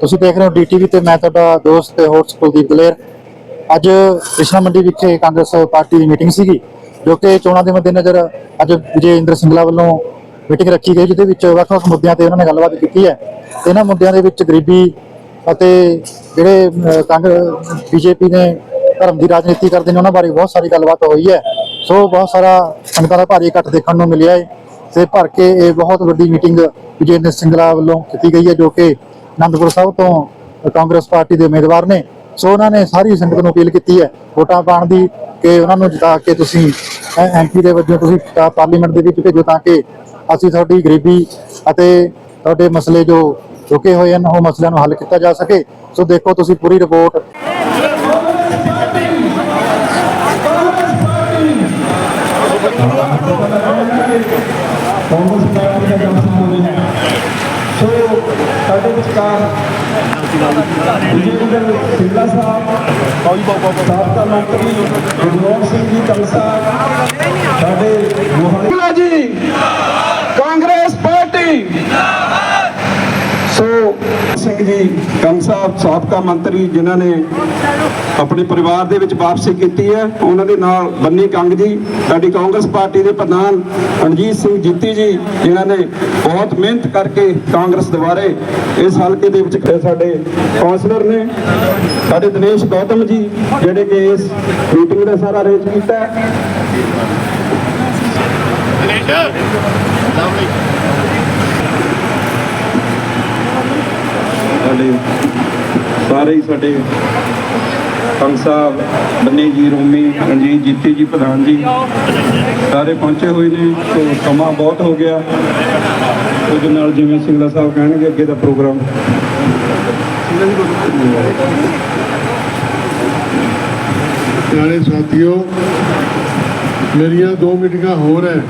ਤੁਸੀਂ ਦੇਖ ਰਹੇ ਹੋ ਡੀਟੀਵੀ ਤੇ ਮੈਂ ਤੁਹਾਡਾ ਦੋਸਤ ਤੇ ਹੋਸਟ ਕੁਲਦੀਪ ਦਲੇਰ ਅੱਜ ਕ੍ਰਿਸ਼ਨਾ ਮੰਡੀ ਵਿਖੇ ਕਾਂਗਰਸ ਪਾਰਟੀ ਦੀ ਮੀਟਿੰਗ ਸੀਗੀ ਜੋ ਕਿ ਚੋਣਾਂ ਦੇ ਮੱਦੇਨਜ਼ਰ ਅੱਜ ਵਿਜੇ ਇੰਦਰ ਸਿੰਗਲਾ ਵੱਲੋਂ ਮੀਟਿੰਗ ਰੱਖੀ ਗਈ ਜਿਹਦੇ ਵਿੱਚ ਵੱਖ-ਵੱਖ ਮੁੱਦਿਆਂ ਤੇ ਉਹਨਾਂ ਨੇ ਗੱਲਬਾਤ ਕੀਤੀ ਹੈ। ਤੇ ਇਹਨਾਂ ਮੁੱਦਿਆਂ ਦੇ ਵਿੱਚ ਗਰੀਬੀ ਅਤੇ ਜਿਹੜੇ ਅਹ, ਕਾਂਗਰਸ ਬੀਜੇਪੀ ਨੇ ਧਰਮ ਦੀ ਰਾਜਨੀਤੀ ਕਰਦੇ ਨੇ ਉਹਨਾਂ ਬਾਰੇ ਬਹੁਤ ਸਾਰੀ ਗੱਲਬਾਤ ਹੋਈ ਹੈ। ਸੋ ਬਹੁਤ ਸਾਰਾ ਸੰਗਤਾਂ ਦਾ ਭਾਰੀ ਇਕੱਠ ਦੇਖਣ ਨੂੰ ਮਿਲਿਆ ਹੈ ਤੇ ਭਰ ਕੇ ਇਹ ਬਹੁਤ ਵੱਡੀ ਮੀਟਿੰਗ ਵਿਜੇ ਇੰਦਰ ਸਿੰਗਲਾ ਵੱਲੋਂ ਕੀਤੀ ਗਈ ਹੈ ਜੋ ਕਿ ਅਨੰਦਪੁਰ ਸਾਹਿਬ ਤੋਂ ਕਾਂਗਰਸ ਪਾਰਟੀ ਦੇ ਉਮੀਦਵਾਰ ਨੇ। ਸੋ ਉਹਨਾਂ ਨੇ ਸਾਰੀ ਸੰਗਤ ਨੂੰ ਅਪੀਲ ਕੀਤੀ ਹੈ ਵੋਟਾਂ ਪਾਉਣ ਦੀ ਕਿ ਉਹਨਾਂ ਨੂੰ ਜਿਤਾ ਕੇ ਤੁਸੀਂ ਐਮਪੀ ਦੇ ਵਜੋਂ ਤੁਸੀਂ ਪਾਰਲੀਮੈਂਟ ਦੇ ਵਿੱਚ ਭੇਜੋ ਤਾਂ ਕਿ ਅਸੀਂ ਤੁਹਾਡੀ ਗਰੀਬੀ ਅਤੇ ਤੁਹਾਡੇ ਮਸਲੇ ਜੋ ਰੁਕੇ ਹੋਏ ਹਨ, ਉਹ ਮਸਲਿਆਂ ਨੂੰ ਹੱਲ ਕੀਤਾ ਜਾ ਸਕੇ। ਸੋ ਦੇਖੋ ਤੁਸੀਂ ਪੂਰੀ ਰਿਪੋਰਟ। ਕਾਂਗਰਸ ਪਾਰਟੀ ਦਾ ਕੰਮ ਸੰਭਾਲ ਹੈ ਸੋ ਸਾਡੇ ਵਿਚਕਾਰ ਵਿਜੇਂਦਰ ਸਿੰਗਲਾ ਸਾਹਿਬ ਸਾਬਕਾ ਮੰਤਰੀ ਗੁਰਨੌਰ ਸਿੰਘ ਜੀ ਕਲਸਾ ਸਾਡੇ ਮੋਹਨ ਜੀ ਕਾਂਗਰਸ ਪਾਰਟੀ। ਸੋ ਸਿੰਘ ਜੀ ਕੰਗ ਸਾਹਿਬ ਸਾਬਕਾ ਮੰਤਰੀ ਜਿਨ੍ਹਾਂ ਨੇ ਆਪਣੇ ਪਰਿਵਾਰ ਦੇ ਵਿੱਚ ਵਾਪਸੀ ਕੀਤੀ ਹੈ ਉਹਨਾਂ ਦੇ ਨਾਲ ਬੰਨੀ ਕੰਗ ਜੀ ਸਾਡੀ ਕਾਂਗਰਸ ਪਾਰਟੀ ਦੇ ਪ੍ਰਧਾਨ ਰਣਜੀਤ ਸਿੰਘ ਜੀਤੀ ਜੀ ਜਿਨ੍ਹਾਂ ਨੇ ਬਹੁਤ ਮਿਹਨਤ ਕਰਕੇ ਕਾਂਗਰਸ ਦੁਆਰੇ ਇਸ ਹਲਕੇ ਦੇ ਵਿੱਚ ਸਾਡੇ ਕਾਉਂਸਲਰ ਨੇ, ਸਾਡੇ ਦਿਨੇਸ਼ ਗੌਤਮ ਜੀ, ਜਿਹੜੇ ਕਿ ਇਸ ਮੀਟਿੰਗ ਦਾ ਸਾਰਾ ਅਰੇਂਜ ਕੀਤਾ ਹੈ। ਸਾਡੇ ਸਾਰੇ ਹੀ ਸਾਡੇ ਕੰਗ ਸਾਹਿਬ, ਬੰਨੀ ਜੀ, ਰੋਮੀ, ਰਣਜੀਤ, ਜੀਤੀ ਜੀ, ਪ੍ਰਧਾਨ ਜੀ, ਸਾਰੇ ਪਹੁੰਚੇ ਹੋਏ ਨੇ ਸੋ ਸਮਾਂ ਬਹੁਤ ਹੋ ਗਿਆ। ਉਹਦੇ ਨਾਲ ਜਿਵੇਂ ਸਿੰਗਲਾ ਸਾਹਿਬ ਕਹਿਣਗੇ, ਅੱਗੇ ਦਾ ਪ੍ਰੋਗਰਾਮ। ਪਿਆਰੇ ਸਾਥੀਓ, ਮੇਰੀਆਂ ਦੋ ਮੀਟਿੰਗਾਂ ਹੋਰ ਹੈ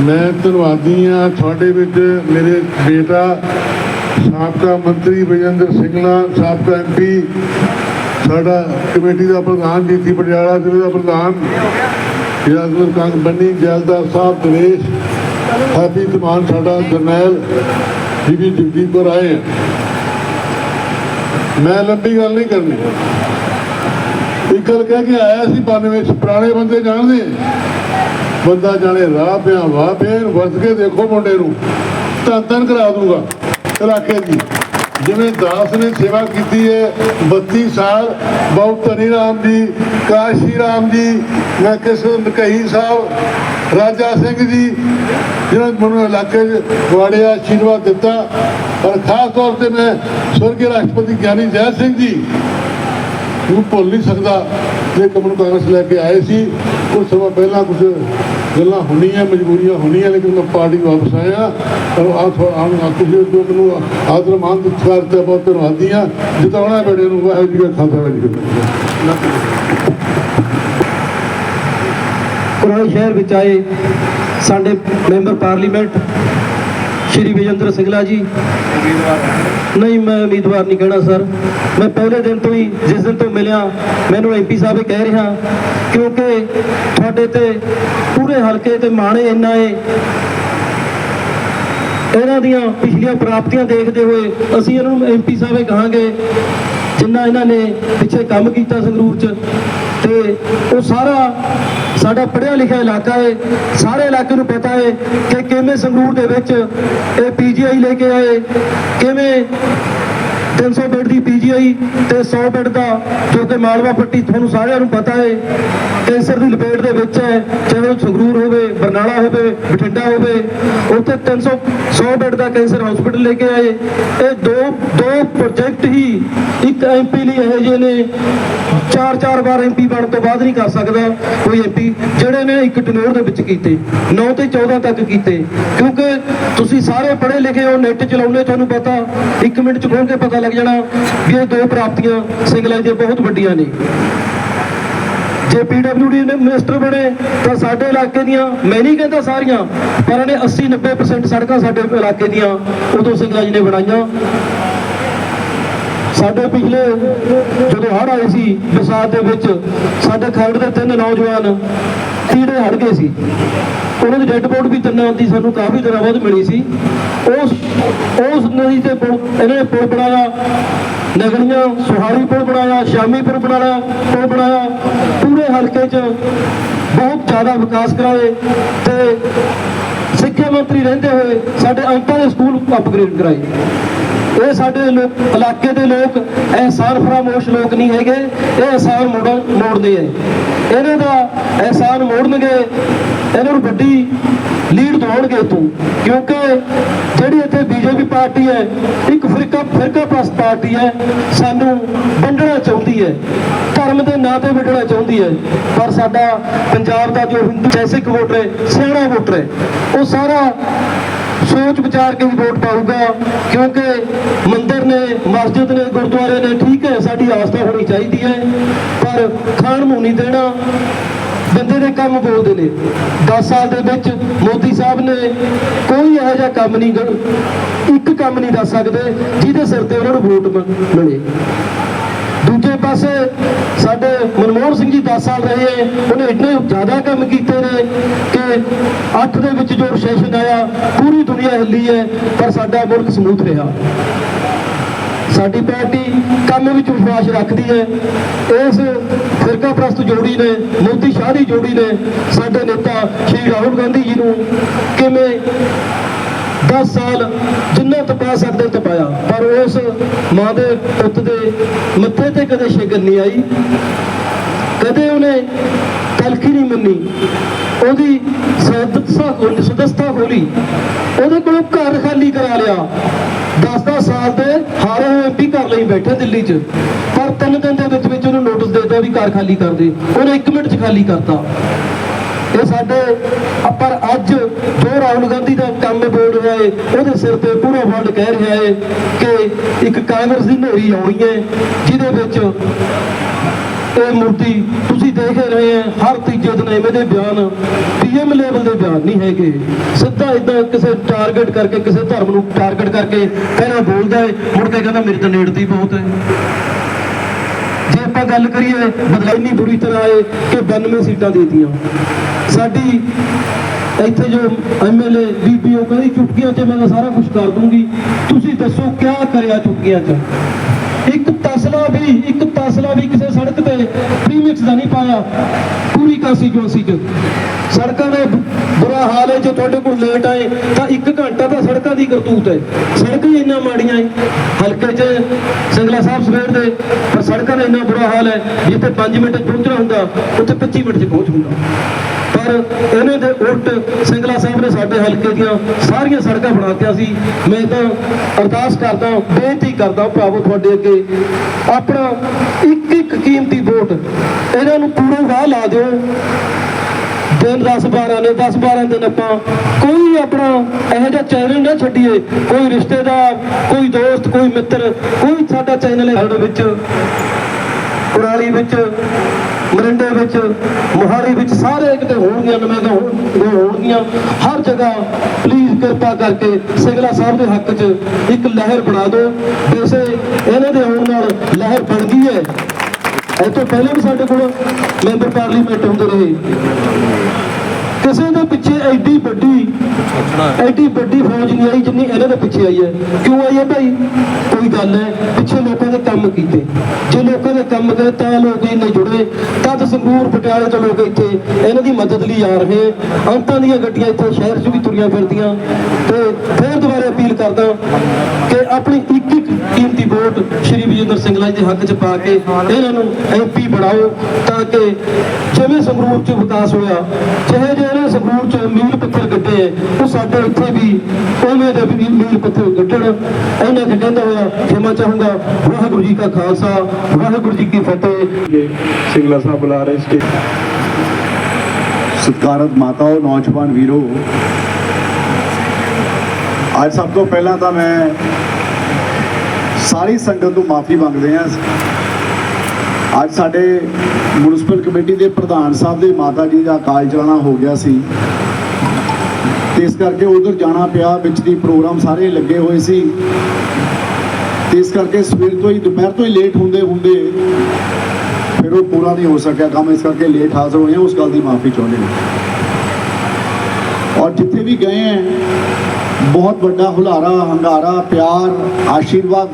ਮੈਂ ਧੰਨਵਾਦੀ ਹਾਂ ਤੁਹਾਡੇ ਵਿੱਚ ਮੇਰੇ ਬੇਟਾ, ਸਾਬਕਾ ਮੰਤਰੀ ਵਿਜੇਂਦਰ ਸਿੰਘਲਾ ਸਾਬਕਾ ਐਮਪੀ ਸਾਡਾ ਕਮੇਟੀ ਦਾ ਪ੍ਰਧਾਨ ਜੀਤੀ ਪਟਿਆਲਾ ਜ਼ਿਲ੍ਹੇ ਦਾ ਪ੍ਰਧਾਨ ਜਗਦਰ ਕੰਗ ਬੰਨੀ ਜੈਲਦਾਰ ਸਾਹਿਬ ਦਿਨੇਸ਼ ਹੈਪੀ ਧਮਾਨ ਸਾਡਾ ਜਰਨੈਲ ਬੀਬੀ ਜਗਦੀਪ ਕੌਰ ਆਏ ਮੈਂ ਲੰਬੀ ਗੱਲ ਨਹੀਂ ਕਰਨੀ। ਇੱਕ ਗੱਲ ਕਹਿ ਕੇ ਆਇਆ ਸੀ 92 ਵਿੱਚ ਪੁਰਾਣੇ ਬੰਦੇ ਜਾਣਦੇ ਬੰਦਾ ਜਾਣੇ ਰਾਹ ਪਿਆ, ਵਾਹ ਪਿਆ ਇਹਨੂੰ ਵਰਤ ਕੇ ਦੇਖੋ ਮੁੰਡੇ ਨੂੰ। ਧੰਨ ਧੰਨ ਕਰਾ ਦੂੰਗਾ ਇਲਾਕੇ ਦੀ ਜਿਵੇਂ ਦਾਸ ਨੇ ਸੇਵਾ ਕੀਤੀ ਹੈ 32 ਸਾਲ ਬਾਉ ਧਨੀ ਰਾਮ ਜੀ, ਕਾਸ਼ੀ ਰਾਮ ਜੀ, ਮੈਂ ਕਿਸੇ ਨਕਈ ਸਾਹਿਬ, ਰਾਜਾ ਸਿੰਘ ਜੀ, ਜਿਹਨਾਂ ਮੈਨੂੰ ਇਲਾਕੇ 'ਚ ਆਸ਼ੀਰਵਾਦ ਦਿੱਤਾ। ਔਰ ਖਾਸ ਤੌਰ ਤੇ ਮੈਂ ਸਵਰਗੀ ਰਾਸ਼ਟਰਪਤੀ ਗਿਆਨੀ ਜੈ ਸਿੰਘ ਜੀ ਨੂੰ ਭੁੱਲ ਨਹੀਂ ਸਕਦਾ, ਜੇ ਕਮਨ ਕਾਂਗਰਸ ਲੈ ਕੇ ਆਏ ਸੀ ਉਸ ਸਮਾਂ ਪਹਿਲਾਂ ਕੁਝ ਗੱਲਾਂ ਹੋਣੀਆਂ ਮਜਬੂਰੀਆਂ ਹੋਣੀਆਂ ਲੇਕਿਨ ਮੈਂ ਪਾਰਟੀ ਵਾਪਸ ਆਇਆ ਪਰ ਆ ਤੁਸੀਂ ਜੋ ਮੈਨੂੰ ਆਦਰ ਮਾਨ ਸਤਿਕਾਰ ਤੇ ਬਹੁਤ ਧੰਨਵਾਦੀ ਹਾਂ। ਜਿਤਾਉਣਾ ਬੇੜੇ ਨੂੰ ਵਾਹਿਗੁਰੂ ਜੀ ਕਾ ਖਾਲਸਾ ਵਾਹਿਗੁਰੂ ਪੁਰਾਣੇ ਸ਼ਹਿਰ ਵਿੱਚ ਆਏ ਸਾਡੇ ਮੈਂਬਰ ਪਾਰਲੀਮੈਂਟ, ਸ਼੍ਰੀ ਵਿਜੇਂਦਰ ਸਿੰਗਲਾ ਜੀ। ਨਹੀਂ, ਮੈਂ ਉਮੀਦਵਾਰ ਨਹੀਂ ਕਹਿਣਾ, ਸਰ। ਮੈਂ ਪਹਿਲੇ ਦਿਨ ਤੋਂ ਹੀ, ਜਿਸ ਦਿਨ ਤੋਂ ਮਿਲਿਆ, ਮੈਨੂੰ ਐਮਪੀ ਸਾਹਿਬ ਇਹ ਕਹਿ ਰਿਹਾ, ਕਿਉਂਕਿ ਤੁਹਾਡੇ ਤੇ ਪੂਰੇ ਹਲਕੇ ਤੇ ਮਾਣੇ ਇੰਨਾ ਏ ਇਹਨਾਂ ਦੀਆਂ ਪਿਛਲੀਆਂ ਪ੍ਰਾਪਤੀਆਂ ਦੇਖਦੇ ਹੋਏ ਅਸੀਂ ਇਹਨਾਂ ਨੂੰ ਐਮਪੀ ਸਾਹਿਬ ਇਹ ਕਹਾਂਗੇ, ਜਿੰਨਾ ਇਹਨਾਂ ਨੇ ਪਿੱਛੇ ਕੰਮ ਕੀਤਾ ਸੰਗਰੂਰ 'ਚ, ਤੇ ਉਹ ਸਾਰਾ ਸਾਡਾ ਪੜ੍ਹਿਆ ਲਿਖਿਆ ਇਲਾਕਾ ਹੈ। ਸਾਰੇ ਇਲਾਕੇ ਨੂੰ ਪਤਾ ਹੈ ਕਿ ਕਿਵੇਂ ਸੰਗਰੂਰ ਦੇ ਵਿੱਚ ਇਹ ਪੀਜੀਆਈ ਲੈ ਕੇ ਆਏ, ਕਿਵੇਂ 300 ਬੈੱਡ ਦੀ ਪੀਜੀਆਈ ਤੇ 100 ਬੈੱਡ ਦਾ, ਜੋ ਕਿ ਮਾਲਵਾ ਪੱਟੀ ਤੁਹਾਨੂੰ ਸਾਰਿਆਂ ਨੂੰ ਪਤਾ ਹੈ ਕੈਂਸਰ ਦੀ ਲਪੇਟ ਦੇ ਵਿੱਚ ਹੈ, ਚਾਹੇ ਉਹ ਸੰਗਰੂਰ ਹੋਵੇ, ਬਰਨਾਲਾ ਹੋਵੇ, ਬਠਿੰਡਾ ਹੋਵੇ, ਉੱਥੇ 300 100 ਬੈੱਡ ਦਾ ਕੈਂਸਰ ਹਸਪੀਟਲ ਲੈ ਕੇ ਆਏ। ਇਹ ਦੋ ਦੋ ਪ੍ਰੋਜੈਕਟ ਹੀ ਇੱਕ ਐਮਪੀ ਲਈ ਇਹੋ ਜਿਹੇ ਨੇ, ਚਾਰ ਚਾਰ ਵਾਰ ਐਮਪੀ ਬਣਨ ਤੋਂ ਬਾਅਦ ਨਹੀਂ ਕਰ ਸਕਦਾ ਕੋਈ ਐਮਪੀ ਜਿਹੜੇ ਨੇ ਇੱਕ ਟਨੋਰ ਦੇ ਵਿੱਚ ਕੀਤੇ 9 ਤੇ 14 ਤੱਕ ਕੀਤੇ। ਕਿਉਂਕਿ ਤੁਸੀਂ ਸਾਰੇ ਪੜ੍ਹੇ ਲਿਖੇ ਹੋ ਨੈਟ ਚਲਾਉਂਦੇ ਤੁਹਾਨੂੰ ਪਤਾ 1 ਮਿੰਟ ਚ ਖੋਲ ਕੇ ਪਤਾ ਲੱਗ ਜਾਣਾ ਵੀ ਇਹ ਦੋ ਪ੍ਰਾਪਤੀਆਂ ਸਿੰਗਲਾਂ ਦੀਆਂ ਬਹੁਤ ਵੱਡੀਆਂ ਨੇ। ਜੇ ਪੀਡਬਲਯੂਡੀ ਦੇ ਮਿਨਿਸਟਰ ਬਣੇ, ਤਾਂ ਸਾਡੇ ਇਲਾਕੇ ਦੀਆਂ, ਮੈਂ ਨਹੀਂ ਕਹਿੰਦਾ ਸਾਰੀਆਂ, ਪਰ ਇਹਨੇ 80 90% ਸੜਕਾਂ ਸਾਡੇ ਇਲਾਕੇ ਦੀਆਂ, ਉਦੋਂ ਸਿੰਗਲਾ ਜੀ ਨੇ ਬਣਾਈਆਂ। ਸਾਡੇ ਪਿਛਲੇ ਜਦੋਂ ਹੜ੍ਹ ਆਏ ਸੀ, ਬਰਸਾਤ ਦੇ ਵਿੱਚ ਸਾਡੇ ਖਰੜ ਦੇ ਤਿੰਨ ਨੌਜਵਾਨ ਕੀੜੇ ਹੜ ਗਏ ਸੀ। ਉਹਨਾਂ ਦੀ ਡੈੱਡ ਬੋਡੀ ਵੀ ਤਿੰਨਾਂ ਦੀ ਸਾਨੂੰ ਕਾਫੀ ਦਿਨਾਂ ਬਾਅਦ ਮਿਲੀ ਸੀ। ਉਸ ਉਸ ਨਦੀ ਤੇ ਪੁਲ, ਇਹਨਾਂ ਨੇ ਪੁਲ ਬਣਾਇਆ, ਨਗਰੀਆਂ, ਸੁਹਾਰੀ ਪੁਲ ਬਣਾਇਆ, ਸ਼ਾਮੀ ਪੁਲ ਬਣਾਇਆ ਪੁਲ ਬਣਾਇਆ, ਪੂਰੇ ਹਲਕੇ 'ਚ ਬਹੁਤ ਜ਼ਿਆਦਾ ਵਿਕਾਸ ਕਰਾਏ ਤੇ ਸਿੱਖਿਆ ਮੰਤਰੀ ਰਹਿੰਦੇ ਹੋਏ ਸਾਡੇ ਅੰਤਾਂ ਦੇ ਸਕੂਲ ਅਪਗ੍ਰੇਡ ਕਰਾਏ। ਇਹ ਸਾਡੇ ਲੋਕ ਇਲਾਕੇ ਦੇ ਲੋਕ ਅਹਿਸਾਨ ਫਰਾਮੋਸ਼ ਲੋਕ ਨਹੀਂ ਹੈਗੇ, ਇਹ ਅਹਿਸਾਨ ਮੋੜ ਮੋੜਦੇ ਐ ਇਹਨਾਂ ਦਾ ਅਹਿਸਾਨ ਮੋੜਨਗੇ, ਇਹਨਾਂ ਨੂੰ ਵੱਡੀ ਲੀਡ ਦਵਾਉਣਗੇ ਤੂੰ ਕਿਉਂਕਿ ਜਿਹੜੀ ਇੱਥੇ ਬੀਜੇਪੀ ਪਾਰਟੀ ਹੈ, ਇੱਕ ਫਿਰਕਾ ਫਿਰਕਾ ਪ੍ਰਸਤ ਪਾਰਟੀ ਹੈ, ਸਾਨੂੰ ਵੰਡਣਾ ਚਾਹੁੰਦੀ ਹੈ। ਧਰਮ ਦੇ ਨਾਂ ਤੇ ਵੰਡਣਾ ਚਾਹੁੰਦੀ ਹੈ। ਪਰ ਸਾਡਾ ਪੰਜਾਬ ਦਾ ਜੋ ਹਿੰਦੂ ਬੇਸਿਕ ਵੋਟਰ ਹੈ, ਸਿਆਣਾ ਵੋਟਰ ਹੈ, ਉਹ ਸਾਰਾ ਸੋਚ ਵਿਚਾਰ ਕੇ ਹੀ ਵੋਟ ਪਾਊਗਾ, ਕਿਉਂਕਿ ਮੰਦਿਰ ਨੇ, ਮਸਜਿਦ ਨੇ, ਗੁਰਦੁਆਰੇ ਨੇ, ਠੀਕ ਹੈ, ਸਾਡੀ ਆਸਥਾ ਹੋਣੀ ਚਾਹੀਦੀ ਹੈ, ਪਰ ਖਾਣ ਨੂੰ ਨਹੀਂ ਦੇਣਾ, ਬੰਦੇ ਦੇ ਕੰਮ ਬੋਲਦੇ ਨੇ। 10 ਸਾਲ ਦੇ ਵਿੱਚ ਮੋਦੀ ਸਾਹਿਬ ਨੇ ਕੋਈ ਇਹੋ ਜਿਹਾ ਕੰਮ ਨਹੀਂ, ਇੱਕ ਕੰਮ ਨਹੀਂ ਦੱਸ ਸਕਦੇ, ਜਿਹਦੇ ਸਿਰ ਤੇ ਉਹਨਾਂ ਨੂੰ ਵੋਟ ਮਿਲੇ। ਦੂਜੇ ਪਾਸੇ ਸਾਡੇ ਮਨਮੋਹਨ ਸਿੰਘ ਜੀ 10 ਸਾਲ ਰਹੇ ਹੈ, ਉਹਨੇ ਇੰਨੇ ਜ਼ਿਆਦਾ ਕੰਮ ਕੀਤੇ ਨੇ ਕਿ 8 ਦੇ ਵਿੱਚ ਜੋ ਸੈਸ਼ਨ ਆਇਆ ਪੂਰੀ ਦੁਨੀਆ ਹਿੱਲੀ ਹੈ ਪਰ ਸਾਡਾ ਮੁਲਕ ਸਮੂਥ ਰਿਹਾ। ਸਾਡੀ ਪਾਰਟੀ ਕੰਮ ਵਿੱਚ ਵਿਸ਼ਵਾਸ ਰੱਖਦੀ ਹੈ। ਇਸ ਫਿਰਕਾ ਪ੍ਰਸਤ ਜੋੜੀ ਨੇ ਮੋਦੀ ਸ਼ਾਹ ਦੀ ਜੋੜੀ ਨੇ ਸਾਡੇ ਨੇਤਾ ਸ਼੍ਰੀ ਰਾਹੁਲ ਗਾਂਧੀ ਜੀ ਨੂੰ ਕਿਵੇਂ 10 ਸਾਲ ਜਿੰਨਾ ਤਪਾ ਸਕਦੇ ਤਪਾਇਆ, ਪਰ ਉਸ ਮਾਂ ਦੇ ਪੁੱਤ ਦੇ ਮੱਥੇ ਤੇ ਕਦੇ ਸ਼ਿਕਨ ਨਹੀਂ ਆਈ, ਕਦੇ ਉਹਨੇ ਤਲਖੀ ਨਹੀਂ ਮੰਨੀ। ਉਹਦੀ ਸਦਸਾ ਸਦਸਤਾ ਖੋਲੀ ਉਹਦੇ ਕੋਲੋਂ ਘਰ ਖਾਲੀ ਕਰਾ ਲਿਆ। 10-10 ਸਾਲ ਦੇ ਹਾਰੇ ਹੋਏ ਐਮਪੀ ਘਰ ਲਈ ਬੈਠੇ ਦਿੱਲੀ 'ਚ। ਪਰ ਤਿੰਨ ਦਿਨ ਦੇ ਵਿੱਚ ਵਿੱਚ ਉਹਨੂੰ ਨੋਟਿਸ ਦੇ ਦਿੱਤਾ ਵੀ ਘਰ ਖਾਲੀ ਕਰ ਦੇ। ਉਹਨੇ 1 ਮਿੰਟ 'ਚ ਖਾਲੀ ਕਰਤਾ। ਇਹ ਸਾਡੇ ਪਰ ਅੱਜ ਜੋ ਰਾਹੁਲ ਗਾਂਧੀ ਦਾ ਕੰਮ ਬੋਲ ਰਿਹਾ ਹੈ ਉਹਦੇ ਸਿਰ ਤੇ ਪੂਰਾ ਵਰਲਡ ਕਹਿ ਰਿਹਾ ਹੈ ਕਿ ਇੱਕ ਕਾਂਗਰਸ ਦੀ ਨੇਰੀ ਆਉਣੀ ਹੈ ਜਿਹਦੇ ਵਿੱਚ ਇਹ ਮੂਰਤੀ ਤੁਸੀਂ ਦੇਖ ਰਹੇ ਹੈ ਹਰ ਤੀਜੇ ਦਿਨ ਐਵੇਂ ਦੇ ਬਿਆਨ ਪੀਐਮ ਲੈਵਲ ਦੇ ਬਿਆਨ ਨਹੀਂ ਹੈਗੇ। ਸਿੱਧਾ ਇਦਾਂ ਕਿਸੇ ਟਾਰਗੇਟ ਕਰਕੇ, ਕਿਸੇ ਧਰਮ ਨੂੰ ਟਾਰਗੇਟ ਕਰਕੇ ਪਹਿਲਾਂ ਬੋਲਦਾ ਏ, ਮੁੜ ਕੇ ਕਹਿੰਦਾ ਮੇਰੇ ਤਾਂ ਨੇੜਤੀ ਬਹੁਤ ਹੈ ਆਪਾਂ ਗੱਲ ਕਰੀਏ ਬਦਲਾਈ ਨਹੀਂ ਬੁਰੀ ਤਰ੍ਹਾਂ ਆਏ ਕਿ 92 ਸੀਟਾਂ ਦੇਤੀਆਂ। ਸਾਡੀ ਇੱਥੇ ਜੋ ਐਮਐਲਏ ਬੀਬੀ ਉਹ ਕਹਿੰਦੀ ਚੁਟਕੀਆਂ 'ਚ ਮੈਂ ਸਾਰਾ ਕੁਝ ਕਰ ਦੂੰਗੀ। ਤੁਸੀਂ ਦੱਸੋ ਕਿਆ ਕਰਿਆ ਚੁਟਕੀਆਂ 'ਚ? ਇੱਕ ਤਸਲਾ ਵੀ, ਇੱਕ ਤਸਲਾ ਵੀ ਕਿਸੇ ਸੜਕ ਤੇ ਪ੍ਰੀਮਿਕਸ ਦਾ ਨਹੀਂ ਪਾਇਆ। ਪੂਰੀ ਕਾਂਸਟੀਚੁਐਂਸੀ 'ਚ ਸੜਕਾਂ ਦਾ ਬੁਰਾ ਹਾਲ ਹੈ, ਜੇ ਤੁਹਾਡੇ ਕੋਲ ਲੇਟ ਆਏ, ਤਾਂ 1 ਘੰਟਾ ਤਾਂ ਸੜਕਾਂ ਦੀ ਕਰਤੂਤ ਹੈ। ਸੜਕਾਂ ਹੀ ਇੰਨਾ ਮਾੜੀਆਂ ਹੈ। ਹਲਕੇ 'ਚ ਸਿੰਗਲਾ ਸਾਹਿਬ ਸਵੇਰ ਦੇ, ਪਰ ਸੜਕਾਂ ਦਾ ਇੰਨਾ ਬੁਰਾ ਹਾਲ ਹੈ, ਜਿੱਥੇ 5 ਮਿੰਟ ਪਹੁੰਚਣਾ ਹੁੰਦਾ, ਉੱਥੇ 25 ਮਿੰਟ 'ਚ ਪਹੁੰਚ ਹੁੰਦਾ। ਪਰ ਇਹਨਾਂ ਦੇ ਉਲਟ ਸਿੰਗਲਾ ਸਾਹਿਬ ਨੇ ਸਾਡੇ ਹਲਕੇ ਦੀਆਂ ਸਾਰੀਆਂ ਸੜਕਾਂ ਬਣਾਤੀਆਂ ਸੀ। ਮੈਂ ਤਾਂ ਅਰਦਾਸ ਕਰਦਾ, ਬੇਨਤੀ ਕਰਦਾ ਭਰਾਵੋ ਤੁਹਾਡੇ ਅੱਗੇ, ਆਪਣਾ ਇੱਕ ਇੱਕ ਕੀਮਤੀ ਵੋਟ ਇਹਨਾਂ ਨੂੰ ਪੂਰੇ ਵਾਹ ਲਾ ਦਿਓ। ਦਿਨ 10 12 ਨੇ 10 12 ਦਿਨ ਆਪਾਂ ਕੋਈ ਆਪਣਾ ਇਹੋ ਜਿਹਾ ਚੈਨਲ ਨਾ ਛੱਡੀਏ, ਕੋਈ ਰਿਸ਼ਤੇਦਾਰ, ਕੋਈ ਦੋਸਤ, ਕੋਈ ਮਿੱਤਰ, ਕੋਈ ਸਾਡਾ ਚੈਨਲ ਹੈ ਸਾਡੇ ਵਿੱਚ, ਕੁਰਾਲੀ ਵਿੱਚ। ਮਰਿੰਡੇ ਵਿੱਚ, ਮੁਹਾਲੀ ਵਿੱਚ ਸਾਰੇ ਕਿਤੇ ਹੋਣਗੀਆਂ ਨਵੇਂ ਹੋਣਗੀਆਂ। ਹਰ ਜਗ੍ਹਾ ਪਲੀਜ਼ ਕਿਰਪਾ ਕਰਕੇ ਸਿੰਗਲਾ ਸਾਹਿਬ ਦੇ ਹੱਕ 'ਚ ਇੱਕ ਲਹਿਰ ਬਣਾ ਦਿਓ। ਵੈਸੇ ਇਹਨਾਂ ਦੇ ਆਉਣ ਨਾਲ ਲਹਿਰ ਬਣ ਗਈ ਹੈ। ਇਹ ਤੋਂ ਪਹਿਲਾਂ ਵੀ ਸਾਡੇ ਕੋਲ ਮੈਂਬਰ ਪਾਰਲੀਮੈਂਟ ਹੁੰਦੇ ਰਹੇ। ਕਿਸੇ ਦੇ ਪਿੱਛੇ ਐਡੀ ਵੱਡੀ ਐਡੀ ਵੱਡੀ ਫੌਜ ਨਹੀਂ ਆਈ ਜਿੰਨੀ ਇਹਨਾਂ ਦੇ ਪਿੱਛੇ ਆਈ ਹੈ। ਕਿਉਂ ਆਈ ਹੈ ਭਾਈ? ਕੋਈ ਗੱਲ ਹੈ। ਪਿੱਛੇ ਲੋਕਾਂ ਦੇ ਕੰਮ ਕੀਤੇ। ਜੇ ਲੋਕਾਂ ਦੇ ਕੰਮ ਕਰੇ ਤਾਂ ਲੋਕ ਇੰਨੇ ਜੁੜੇ। ਤਦ ਸੰਗਰੂਰ ਪਟਿਆਲੇ ਤੋਂ ਲੋਕ ਇੱਥੇ ਇਹਨਾਂ ਦੀ ਮਦਦ ਲਈ ਆ ਰਹੇ। ਅੰਤਾਂ ਦੀਆਂ ਗੱਡੀਆਂ ਇੱਥੇ ਸ਼ਹਿਰ 'ਚ ਵੀ ਤੁਰੀਆਂ ਫਿਰਦੀਆਂ। ਤੇ ਫਿਰ ਦੁਬਾਰਾ ਅਪੀਲ ਕਰਦਾ ਕਿ ਆਪਣੀ ਇੱਕ ਇੱਕ ਕੀਮਤੀ ਵੋਟ ਸ਼੍ਰੀ ਵਿਜੇਂਦਰ ਸਿੰਘਲਾ ਜੀ ਦੇ ਹੱਕ 'ਚ ਪਾ ਕੇ ਇਹਨਾਂ ਨੂੰ ਐਮਪੀ ਬਣਾਓ ਤਾਂ ਕਿ ਜਿਵੇਂ ਸੰਗਰੂਰ 'ਚ ਵਿਕਾਸ ਹੋਇਆ ਜਿਹੇ ਜਿਹੇ ਇਹਨਾਂ ਸੰਗਰੂਰ 'ਚ ਮੀਲ ਪੱਥਰ ਗੱਡੇ ਉਹ ਸਾਡੇ ਇੱਥੇ ਵੀ ਉਵੇਂ ਦੇ ਵੀ ਮੀਲ ਪੱਥਰ ਗੱਡਣ ਇਹਨਾਂ ਕਿ ਕਹਿੰਦਾ ਹੋਇਆ ਖਿਮਾ ਚਾਹੂੰਗਾ ਵਾਹਿਗੁਰੂ ਜੀ ਕਾ ਖਾਲਸਾ ਵਾਹਿਗੁਰੂ ਜੀ ਕੀ ਫਤਿਹ। ਸਿੰਗਲਾ ਸਾਹਿਬ ਬੁਲਾ ਰਹੇ ਸਟੇਜ ਸਤਿਕਾਰਤ ਮਾਤਾਓ ਨੌਜਵਾਨ ਵੀਰੋ ਅੱਜ ਸਭ ਤੋਂ ਪਹਿਲਾਂ ਤਾਂ ਮੈਂ ਸਾਰੀ ਸੰਗਤ ਨੂੰ ਮਾਫੀ ਮੰਗਦੇ ਹਾਂ। ਅੱਜ ਸਾਡੇ ਮਿਊਨਿਸਪਲ ਕਮੇਟੀ ਦੇ ਪ੍ਰਧਾਨ ਸਾਹਿਬ ਦੇ ਮਾਤਾ ਜੀ ਦਾ ਕਾਲ ਚਲਾਣਾ ਹੋ ਗਿਆ ਸੀ। ਤੇ ਇਸ ਕਰਕੇ ਉਧਰ ਜਾਣਾ ਪਿਆ, ਵਿੱਚ ਦੀ ਪ੍ਰੋਗਰਾਮ ਸਾਰੇ ਲੱਗੇ ਹੋਏ ਸੀ। ਤੇ ਇਸ ਕਰਕੇ ਸਵੇਰ ਤੋਂ ਹੀ, ਦੁਪਹਿਰ ਤੋਂ ਹੀ ਲੇਟ ਹੁੰਦੇ ਹੁੰਦੇ ਫਿਰ ਉਹ ਪੂਰਾ ਨਹੀਂ ਹੋ ਸਕਿਆ ਕੰਮ, ਇਸ ਕਰਕੇ ਲੇਟ ਹਾਜ਼ਰ ਹੋਏ ਉਸ ਗੱਲ ਦੀ ਮਾਫੀ ਚਾਹੁੰਦੇ ਹਾਂ। ਔਰ ਜਿੱਥੇ ਵੀ ਗਏ ਹੈ, ਬਹੁਤ ਵੱਡਾ ਹੁਲਾਰਾ, ਹੰਗਾਰਾ, ਪਿਆਰ, ਆਸ਼ੀਰਵਾਦ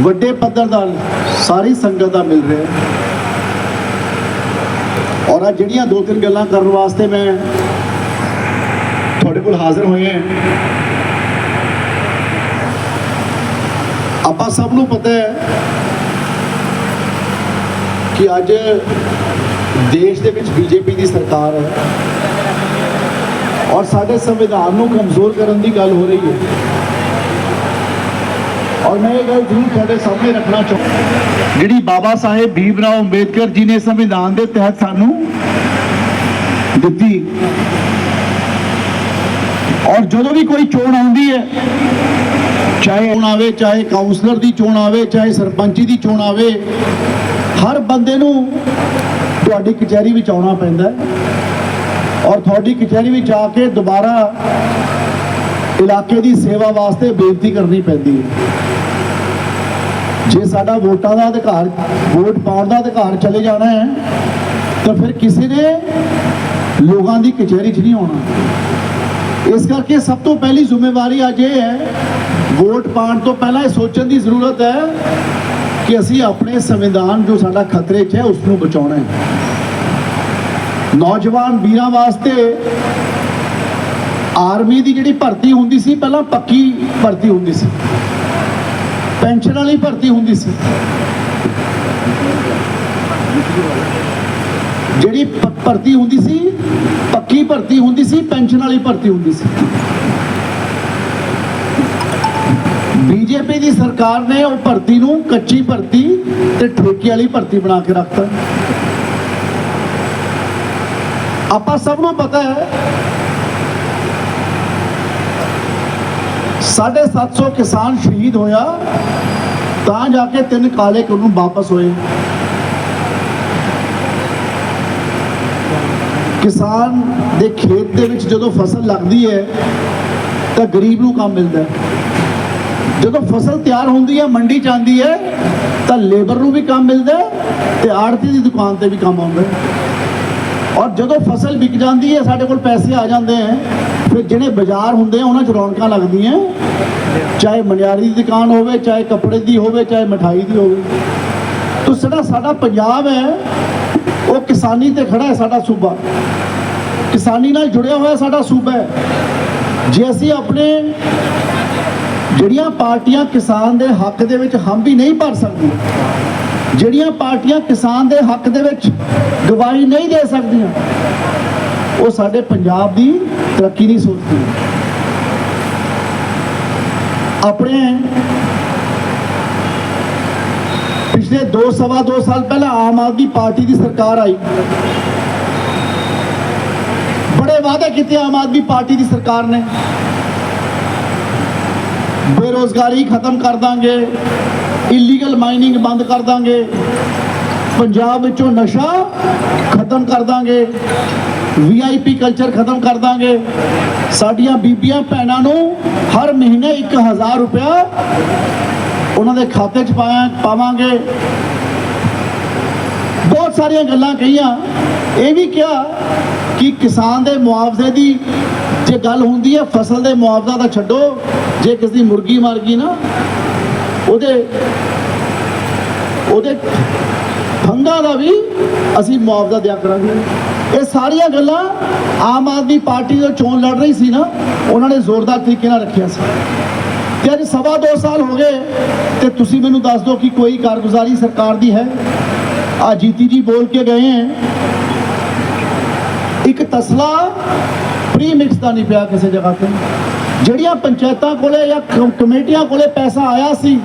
ਵੱਡੇ ਪੱਧਰ ਦਾ ਸਾਰੀ ਸੰਗਤ ਦਾ ਮਿਲ ਰਿਹਾ ਔਰ ਆ ਜਿਹੜੀਆਂ ਦੋ ਤਿੰਨ ਗੱਲਾਂ ਕਰਨ ਵਾਸਤੇ ਮੈਂ ਤੁਹਾਡੇ ਕੋਲ ਹਾਜ਼ਰ ਹੋਏ ਹਾਂ। ਆਪਾਂ ਸਭ ਨੂੰ ਪਤਾ ਹੈ ਕਿ ਅੱਜ ਦੇਸ਼ ਦੇ ਵਿੱਚ ਬੀਜੇਪੀ ਦੀ ਸਰਕਾਰ ਹੈ। ਔਰ ਸਾਡੇ ਸੰਵਿਧਾਨ ਨੂੰ ਕਮਜ਼ੋਰ ਕਰਨ ਦੀ ਗੱਲ ਹੋ ਰਹੀ ਹੈ। ਔਰ ਮੈਂ ਇਹ ਗੱਲ ਜ਼ਰੂਰ ਤੁਹਾਡੇ ਸਾਹਮਣੇ ਰੱਖਣਾ ਚਾਹੁੰਦਾ ਜਿਹੜੀ ਬਾਬਾ ਸਾਹਿਬ ਭੀਮ ਰਾਓ ਅੰਬੇਦਕਰ ਜੀ ਨੇ ਸੰਵਿਧਾਨ ਦੇ ਤਹਿਤ ਸਾਨੂੰ ਦਿੱਤੀ, ਔਰ ਜਦੋਂ ਵੀ ਕੋਈ ਚੋਣ ਆਉਂਦੀ ਹੈ, ਚਾਹੇ ਚੋਣ ਆਵੇ, ਚਾਹੇ ਕਾਉਂਸਲਰ ਦੀ ਚੋਣ ਆਵੇ, ਚਾਹੇ ਸਰਪੰਚੀ ਦੀ ਚੋਣ ਆਵੇ, ਹਰ ਬੰਦੇ ਨੂੰ ਤੁਹਾਡੀ ਕਚਹਿਰੀ ਵਿੱਚ ਆਉਣਾ ਪੈਂਦਾ ਹੈ। ਔਰ ਤੁਹਾਡੀ ਕਚਹਿਰੀ ਵਿੱਚ ਆ ਕੇ ਦੁਬਾਰਾ ਇਲਾਕੇ ਦੀ ਸੇਵਾ ਵਾਸਤੇ ਬੇਨਤੀ ਕਰਨੀ ਪੈਂਦੀ ਹੈ। ਜੇ ਸਾਡਾ ਵੋਟਾਂ ਦਾ ਅਧਿਕਾਰ, ਵੋਟ ਪਾਉਣ ਦਾ ਅਧਿਕਾਰ ਚਲੇ ਜਾਣਾ ਹੈ, ਤਾਂ ਫਿਰ ਕਿਸੇ ਨੇ ਲੋਕਾਂ ਦੀ ਕਚਹਿਰੀ 'ਚ ਨਹੀਂ ਆਉਣਾ। ਇਸ ਕਰਕੇ ਸਭ ਤੋਂ ਪਹਿਲੀ ਜ਼ਿੰਮੇਵਾਰੀ ਅੱਜ ਇਹ ਹੈ, ਵੋਟ ਪਾਉਣ ਤੋਂ ਪਹਿਲਾਂ ਇਹ ਸੋਚਣ ਦੀ ਜ਼ਰੂਰਤ ਹੈ ਕਿ ਅਸੀਂ ਆਪਣੇ ਸੰਵਿਧਾਨ ਜੋ ਸਾਡਾ ਖਤਰੇ 'ਚ ਹੈ ਉਸ ਨੂੰ ਬਚਾਉਣਾ ਹੈ। ਨੌਜਵਾਨ ਵੀਰਾਂ ਵਾਸਤੇ ਆਰਮੀ ਦੀ ਜਿਹੜੀ ਭਰਤੀ ਹੁੰਦੀ ਸੀ, ਪਹਿਲਾਂ ਪੱਕੀ ਭਰਤੀ ਹੁੰਦੀ ਸੀ। ਪੈਨਸ਼ਨ ਵਾਲੀ ਭਰਤੀ ਹੁੰਦੀ ਸੀ। ਜਿਹੜੀ ਭਰਤੀ ਹੁੰਦੀ ਸੀ, ਪੱਕੀ ਭਰਤੀ ਹੁੰਦੀ ਸੀ, ਪੈਨਸ਼ਨ ਵਾਲੀ ਭਰਤੀ ਹੁੰਦੀ ਸੀ। ਬੀਜੇਪੀ ਦੀ ਸਰਕਾਰ ਨੇ ਉਹ ਭਰਤੀ ਨੂੰ ਕੱਚੀ ਭਰਤੀ ਤੇ ਠੇਕੇ ਵਾਲੀ ਭਰਤੀ ਬਣਾ ਕੇ ਰੱਖਤਾ। ਆਪਾਂ ਸਭ ਨੂੰ ਪਤਾ ਹੈ 750 ਕਿਸਾਨ ਸ਼ਹੀਦ ਹੋਇਆ, ਤਾਂ ਜਾ ਕੇ ਤਿੰਨ ਕਾਲੇ ਕਾਨੂੰਨ ਵਾਪਸ ਹੋਏ। ਕਿਸਾਨ ਦੇ ਖੇਤ ਦੇ ਵਿੱਚ ਜਦੋਂ ਫਸਲ ਲੱਗਦੀ ਹੈ, ਤਾਂ ਗਰੀਬ ਨੂੰ ਕੰਮ ਮਿਲਦਾ ਜਦੋਂ ਫਸਲ ਤਿਆਰ ਹੁੰਦੀ ਹੈ, ਮੰਡੀ ਚ ਆਉਂਦੀ ਹੈ, ਤਾਂ ਲੇਬਰ ਨੂੰ ਵੀ ਕੰਮ ਮਿਲਦਾ ਹੈ ਤੇ ਆੜਤੀ ਦੀ ਦੁਕਾਨ ਤੇ ਵੀ ਕੰਮ ਆਉਂਦਾ ਔਰ ਜਦੋਂ ਫਸਲ ਵਿਕ ਜਾਂਦੀ ਹੈ, ਸਾਡੇ ਕੋਲ ਪੈਸੇ ਆ ਜਾਂਦੇ ਹੈ ਫਿਰ ਜਿਹੜੇ ਬਾਜ਼ਾਰ ਹੁੰਦੇ ਆ, ਉਹਨਾਂ 'ਚ ਰੌਣਕਾਂ ਲੱਗਦੀਆਂ। ਚਾਹੇ ਮਨਿਆਰੀ ਦੀ ਦੁਕਾਨ ਹੋਵੇ, ਚਾਹੇ ਕੱਪੜੇ ਦੀ ਹੋਵੇ, ਚਾਹੇ ਮਠਾਈ ਦੀ ਹੋਵੇ। ਤੋ ਸਾਡਾ ਸਾਡਾ ਪੰਜਾਬ ਹੈ, ਉਹ ਕਿਸਾਨੀ ਤੇ ਖੜਾ ਹੈ ਸਾਡਾ ਸੂਬਾ। ਕਿਸਾਨੀ ਨਾਲ ਜੁੜਿਆ ਹੋਇਆ ਸਾਡਾ ਸੂਬਾ ਹੈ। ਜੇ ਅਸੀਂ ਆਪਣੇ ਜਿਹੜੀਆਂ ਪਾਰਟੀਆਂ ਕਿਸਾਨ ਦੇ ਹੱਕ ਦੇ ਵਿੱਚ ਹਮ ਵੀ ਨਹੀਂ ਭਰ ਸਕਦੀਆਂ, ਜਿਹੜੀਆਂ ਪਾਰਟੀਆਂ ਕਿਸਾਨ ਦੇ ਹੱਕ ਦੇ ਵਿੱਚ ਗਵਾਹੀ ਨਹੀਂ ਦੇ ਸਕਦੀਆਂ ਉਹ ਸਾਡੇ ਪੰਜਾਬ ਦੀ ਤਰੱਕੀ ਨਹੀਂ ਸੋਚਦੀਆਂ ਆਪਣੇ ਪਿਛਲੇ 2 ਸਵਾ 2 ਸਾਲ ਪਹਿਲਾਂ ਆਮ ਆਦਮੀ ਪਾਰਟੀ ਦੀ ਸਰਕਾਰ ਆਈ। ਬੜੇ ਵਾਅਦੇ ਕੀਤੇ ਆਮ ਆਦਮੀ ਪਾਰਟੀ ਦੀ ਸਰਕਾਰ ਨੇ। ਬੇਰੋਜ਼ਗਾਰੀ ਖਤਮ ਕਰ ਦਾਂਗੇ ਇਲੀਗਲ ਮਾਈਨਿੰਗ ਬੰਦ ਕਰ ਦਾਂਗੇ, ਪੰਜਾਬ ਵਿੱਚੋਂ ਨਸ਼ਾ ਖਤਮ ਕਰ ਦਾਂਗੇ। ਵੀਆਈਪੀ ਕਲਚਰ ਖਤਮ ਕਰ ਦਾਂਗੇ। ਸਾਡੀਆਂ ਬੀਬੀਆਂ ਭੈਣਾਂ ਨੂੰ ਹਰ ਮਹੀਨੇ 1000 ਰੁਪਇਆ ਉਹਨਾਂ ਦੇ ਖਾਤੇ 'ਚ ਪਾਇਆ, ਪਾਵਾਂਗੇ। ਬਹੁਤ ਸਾਰੀਆਂ ਗੱਲਾਂ ਕਹੀਆਂ। ਇਹ ਵੀ ਕਿਹਾ ਕਿ ਕਿਸਾਨ ਦੇ ਮੁਆਵਜ਼ੇ ਦੀ ਜੇ ਗੱਲ ਹੁੰਦੀ ਹੈ, ਫਸਲ ਦੇ ਮੁਆਵਜ਼ਾ ਦਾ ਛੱਡੋ। ਜੇ ਕਿਸੇ ਦੀ ਮੁਰਗੀ ਮਰ ਗਈ ਨਾ, ਉਹਦੇ ਉਹਦੇ ਫੰਗਾ ਦਾ ਵੀ ਅਸੀਂ ਮੁਆਵਜ਼ਾ ਦਿਆ ਕਰਾਂਗੇ। ਇਹ ਸਾਰੀਆਂ ਗੱਲਾਂ ਆਮ ਆਦਮੀ ਪਾਰਟੀ ਜੋ ਚੋਣ ਲੜ ਰਹੀ ਸੀ ਨਾ, ਉਹਨਾਂ ਨੇ ਜ਼ੋਰਦਾਰ ਤਰੀਕੇ ਨਾਲ ਰੱਖਿਆ ਸੀ। ਤੇ ਅੱਜ ਸਵਾ ਦੋ ਸਾਲ ਹੋ ਗਏ ਤੇ ਤੁਸੀਂ ਮੈਨੂੰ ਦੱਸ ਦਿਓ ਕਿ ਕੋਈ ਕਾਰਗੁਜ਼ਾਰੀ ਸਰਕਾਰ ਦੀ ਹੈ? ਆ ਜੀਤੀ ਜੀ ਬੋਲ ਕੇ ਗਏ ਹੈ। ਇੱਕ ਤਸਲਾ ਪ੍ਰੀ ਮਿਕਸ ਦਾ ਨਹੀਂ ਪਿਆ ਕਿਸੇ ਜਗ੍ਹਾ ਤੇ। ਜਿਹੜੀਆਂ ਪੰਚਾਇਤਾਂ ਕੋਲੇ ਜਾਂ ਕਮੇਟੀਆਂ ਕੋਲੇ ਪੈਸਾ ਆਇਆ ਸੀ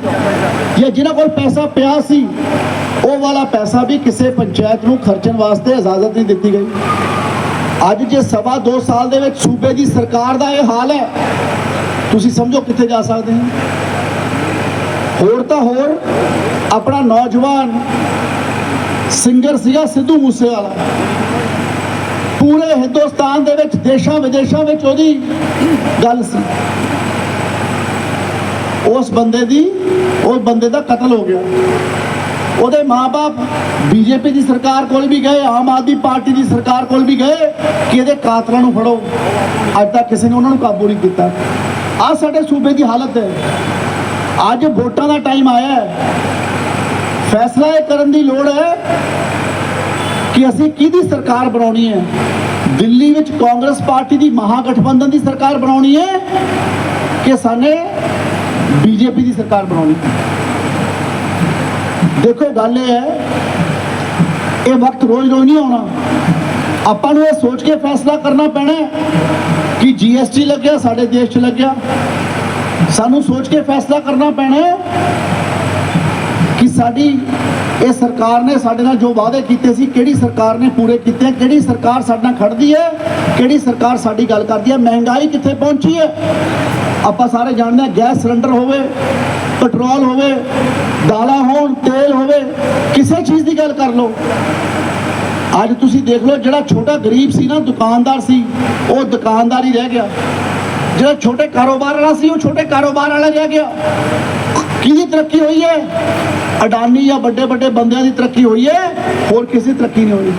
ਜਾਂ ਜਿਨ੍ਹਾਂ ਕੋਲ ਪੈਸਾ ਪਿਆ ਸੀ ਉਹ ਵਾਲਾ ਪੈਸਾ ਵੀ ਕਿਸੇ ਪੰਚਾਇਤ ਨੂੰ ਖਰਚਣ ਵਾਸਤੇ ਇਜਾਜ਼ਤ ਨਹੀਂ ਦਿੱਤੀ ਗਈ। ਅੱਜ ਜੇ ਸਵਾ ਦੋ ਸਾਲ ਦੇ ਵਿੱਚ ਸੂਬੇ ਦੀ ਸਰਕਾਰ ਦਾ ਇਹ ਹਾਲ ਹੈ, ਤੁਸੀਂ ਸਮਝੋ ਕਿੱਥੇ ਜਾ ਸਕਦੇ ਹੋ? ਹੋਰ ਤਾਂ ਹੋਰ, ਆਪਣਾ ਨੌਜਵਾਨ ਸਿੰਗਰ ਸੀਗਾ ਸਿੱਧੂ ਮੂਸੇਵਾਲਾ। ਪੂਰੇ ਹਿੰਦੁਸਤਾਨ ਦੇ ਵਿੱਚ, ਦੇਸ਼ਾਂ ਵਿਦੇਸ਼ਾਂ ਵਿੱਚ ਉਹਦੀ ਗੱਲ ਸੀ। ਉਸ ਬੰਦੇ ਦੀ ਉਸ ਬੰਦੇ ਦਾ ਕਤਲ ਹੋ ਗਿਆ। ਉਹਦੇ ਮਾਪੇ ਬੀਜੇਪੀ ਦੀ ਸਰਕਾਰ ਕੋਲ ਵੀ ਗਏ, ਆਮ ਆਦਮੀ ਪਾਰਟੀ ਦੀ ਸਰਕਾਰ ਕੋਲ ਵੀ ਗਏ ਕਿ ਇਹਦੇ ਕਾਤਲਾਂ ਨੂੰ ਫੜੋ। ਅੱਜ ਤੱਕ ਕਿਸੇ ਨੇ ਉਹਨਾਂ ਨੂੰ ਕਾਬੂ ਨਹੀਂ ਕੀਤਾ। ਆ ਸਾਡੇ ਸੂਬੇ ਦੀ ਹਾਲਤ ਹੈ। ਅੱਜ ਵੋਟਾਂ ਦਾ ਟਾਈਮ ਆਇਆ ਹੈ। ਫੈਸਲਾ ਇਹ ਕਰਨ ਦੀ ਲੋੜ ਹੈ ਕਿ ਅਸੀਂ ਕਿਹਦੀ ਸਰਕਾਰ ਬਣਾਉਣੀ ਹੈ? ਦਿੱਲੀ ਵਿੱਚ ਕਾਂਗਰਸ ਪਾਰਟੀ ਦੀ ਮਹਾਗਠਬੰਧਨ ਦੀ ਸਰਕਾਰ ਬਣਾਉਣੀ ਹੈ ਕਿ ਸਾਨੇ ਬੀਜੇਪੀ ਦੀ ਸਰਕਾਰ ਬਣਾਉਣੀ ਹੈ? ਦੇਖੋ ਗੱਲ ਇਹ ਹੈ, ਇਹ ਵਕਤ ਰੋਜ਼-ਰੋਜ਼ ਨਹੀਂ ਆਉਣਾ। ਆਪਾਂ ਨੂੰ ਇਹ ਸੋਚ ਕੇ ਫੈਸਲਾ ਕਰਨਾ ਪੈਣਾ ਹੈ ਕਿ ਜੀਐਸਟੀ ਲੱਗਿਆ, ਸਾਡੇ ਦੇਸ਼ 'ਚ ਲੱਗਿਆ। ਸਾਨੂੰ ਸੋਚ ਕੇ ਫੈਸਲਾ ਕਰਨਾ ਪੈਣਾ ਕਿ ਸਾਡੀ ਇਹ ਸਰਕਾਰ ਨੇ ਸਾਡੇ ਨਾਲ ਜੋ ਵਾਅਦੇ ਕੀਤੇ ਸੀ, ਕਿਹੜੀ ਸਰਕਾਰ ਨੇ ਪੂਰੇ ਕੀਤੇ ਕਿਹੜੀ ਸਰਕਾਰ ਸਾਡੇ ਨਾਲ ਖੜਦੀ ਹੈ ਕਿਹੜੀ ਸਰਕਾਰ ਸਾਡੀ ਗੱਲ ਕਰਦੀ ਹੈ? ਮਹਿੰਗਾਈ ਕਿੱਥੇ ਪਹੁੰਚੀ ਹੈ? ਆਪਾਂ ਸਾਰੇ ਜਾਣਦੇ ਹਾਂ ਗੈਸ ਸਿਲੰਡਰ ਹੋਵੇ, ਪੈਟਰੋਲ ਹੋਵੇ, ਦਾਲਾਂ ਹੋਣ, ਤੇਲ ਹੋਵੇ, ਕਿਸੇ ਚੀਜ਼ ਦੀ ਗੱਲ ਕਰ ਲਓ। ਅੱਜ ਤੁਸੀਂ ਦੇਖ ਲਓ ਜਿਹੜਾ ਛੋਟਾ ਗਰੀਬ ਸੀ ਨਾ, ਦੁਕਾਨਦਾਰ ਸੀ, ਉਹ ਦੁਕਾਨਦਾਰ ਹੀ ਰਹਿ ਗਿਆ। ਜਿਹੜਾ ਛੋਟੇ ਕਾਰੋਬਾਰ ਵਾਲਾ ਸੀ, ਉਹ ਛੋਟੇ ਕਾਰੋਬਾਰ ਵਾਲਾ ਰਹਿ ਗਿਆ। ਕਿਹਦੀ ਤਰੱਕੀ ਹੋਈ ਹੈ? ਅਡਾਨੀ ਜਾਂ ਵੱਡੇ ਵੱਡੇ ਬੰਦਿਆਂ ਦੀ ਤਰੱਕੀ ਹੋਈ ਹੈ, ਹੋਰ ਕਿਸੇ ਦੀ ਤਰੱਕੀ ਨਹੀਂ ਹੋਈ।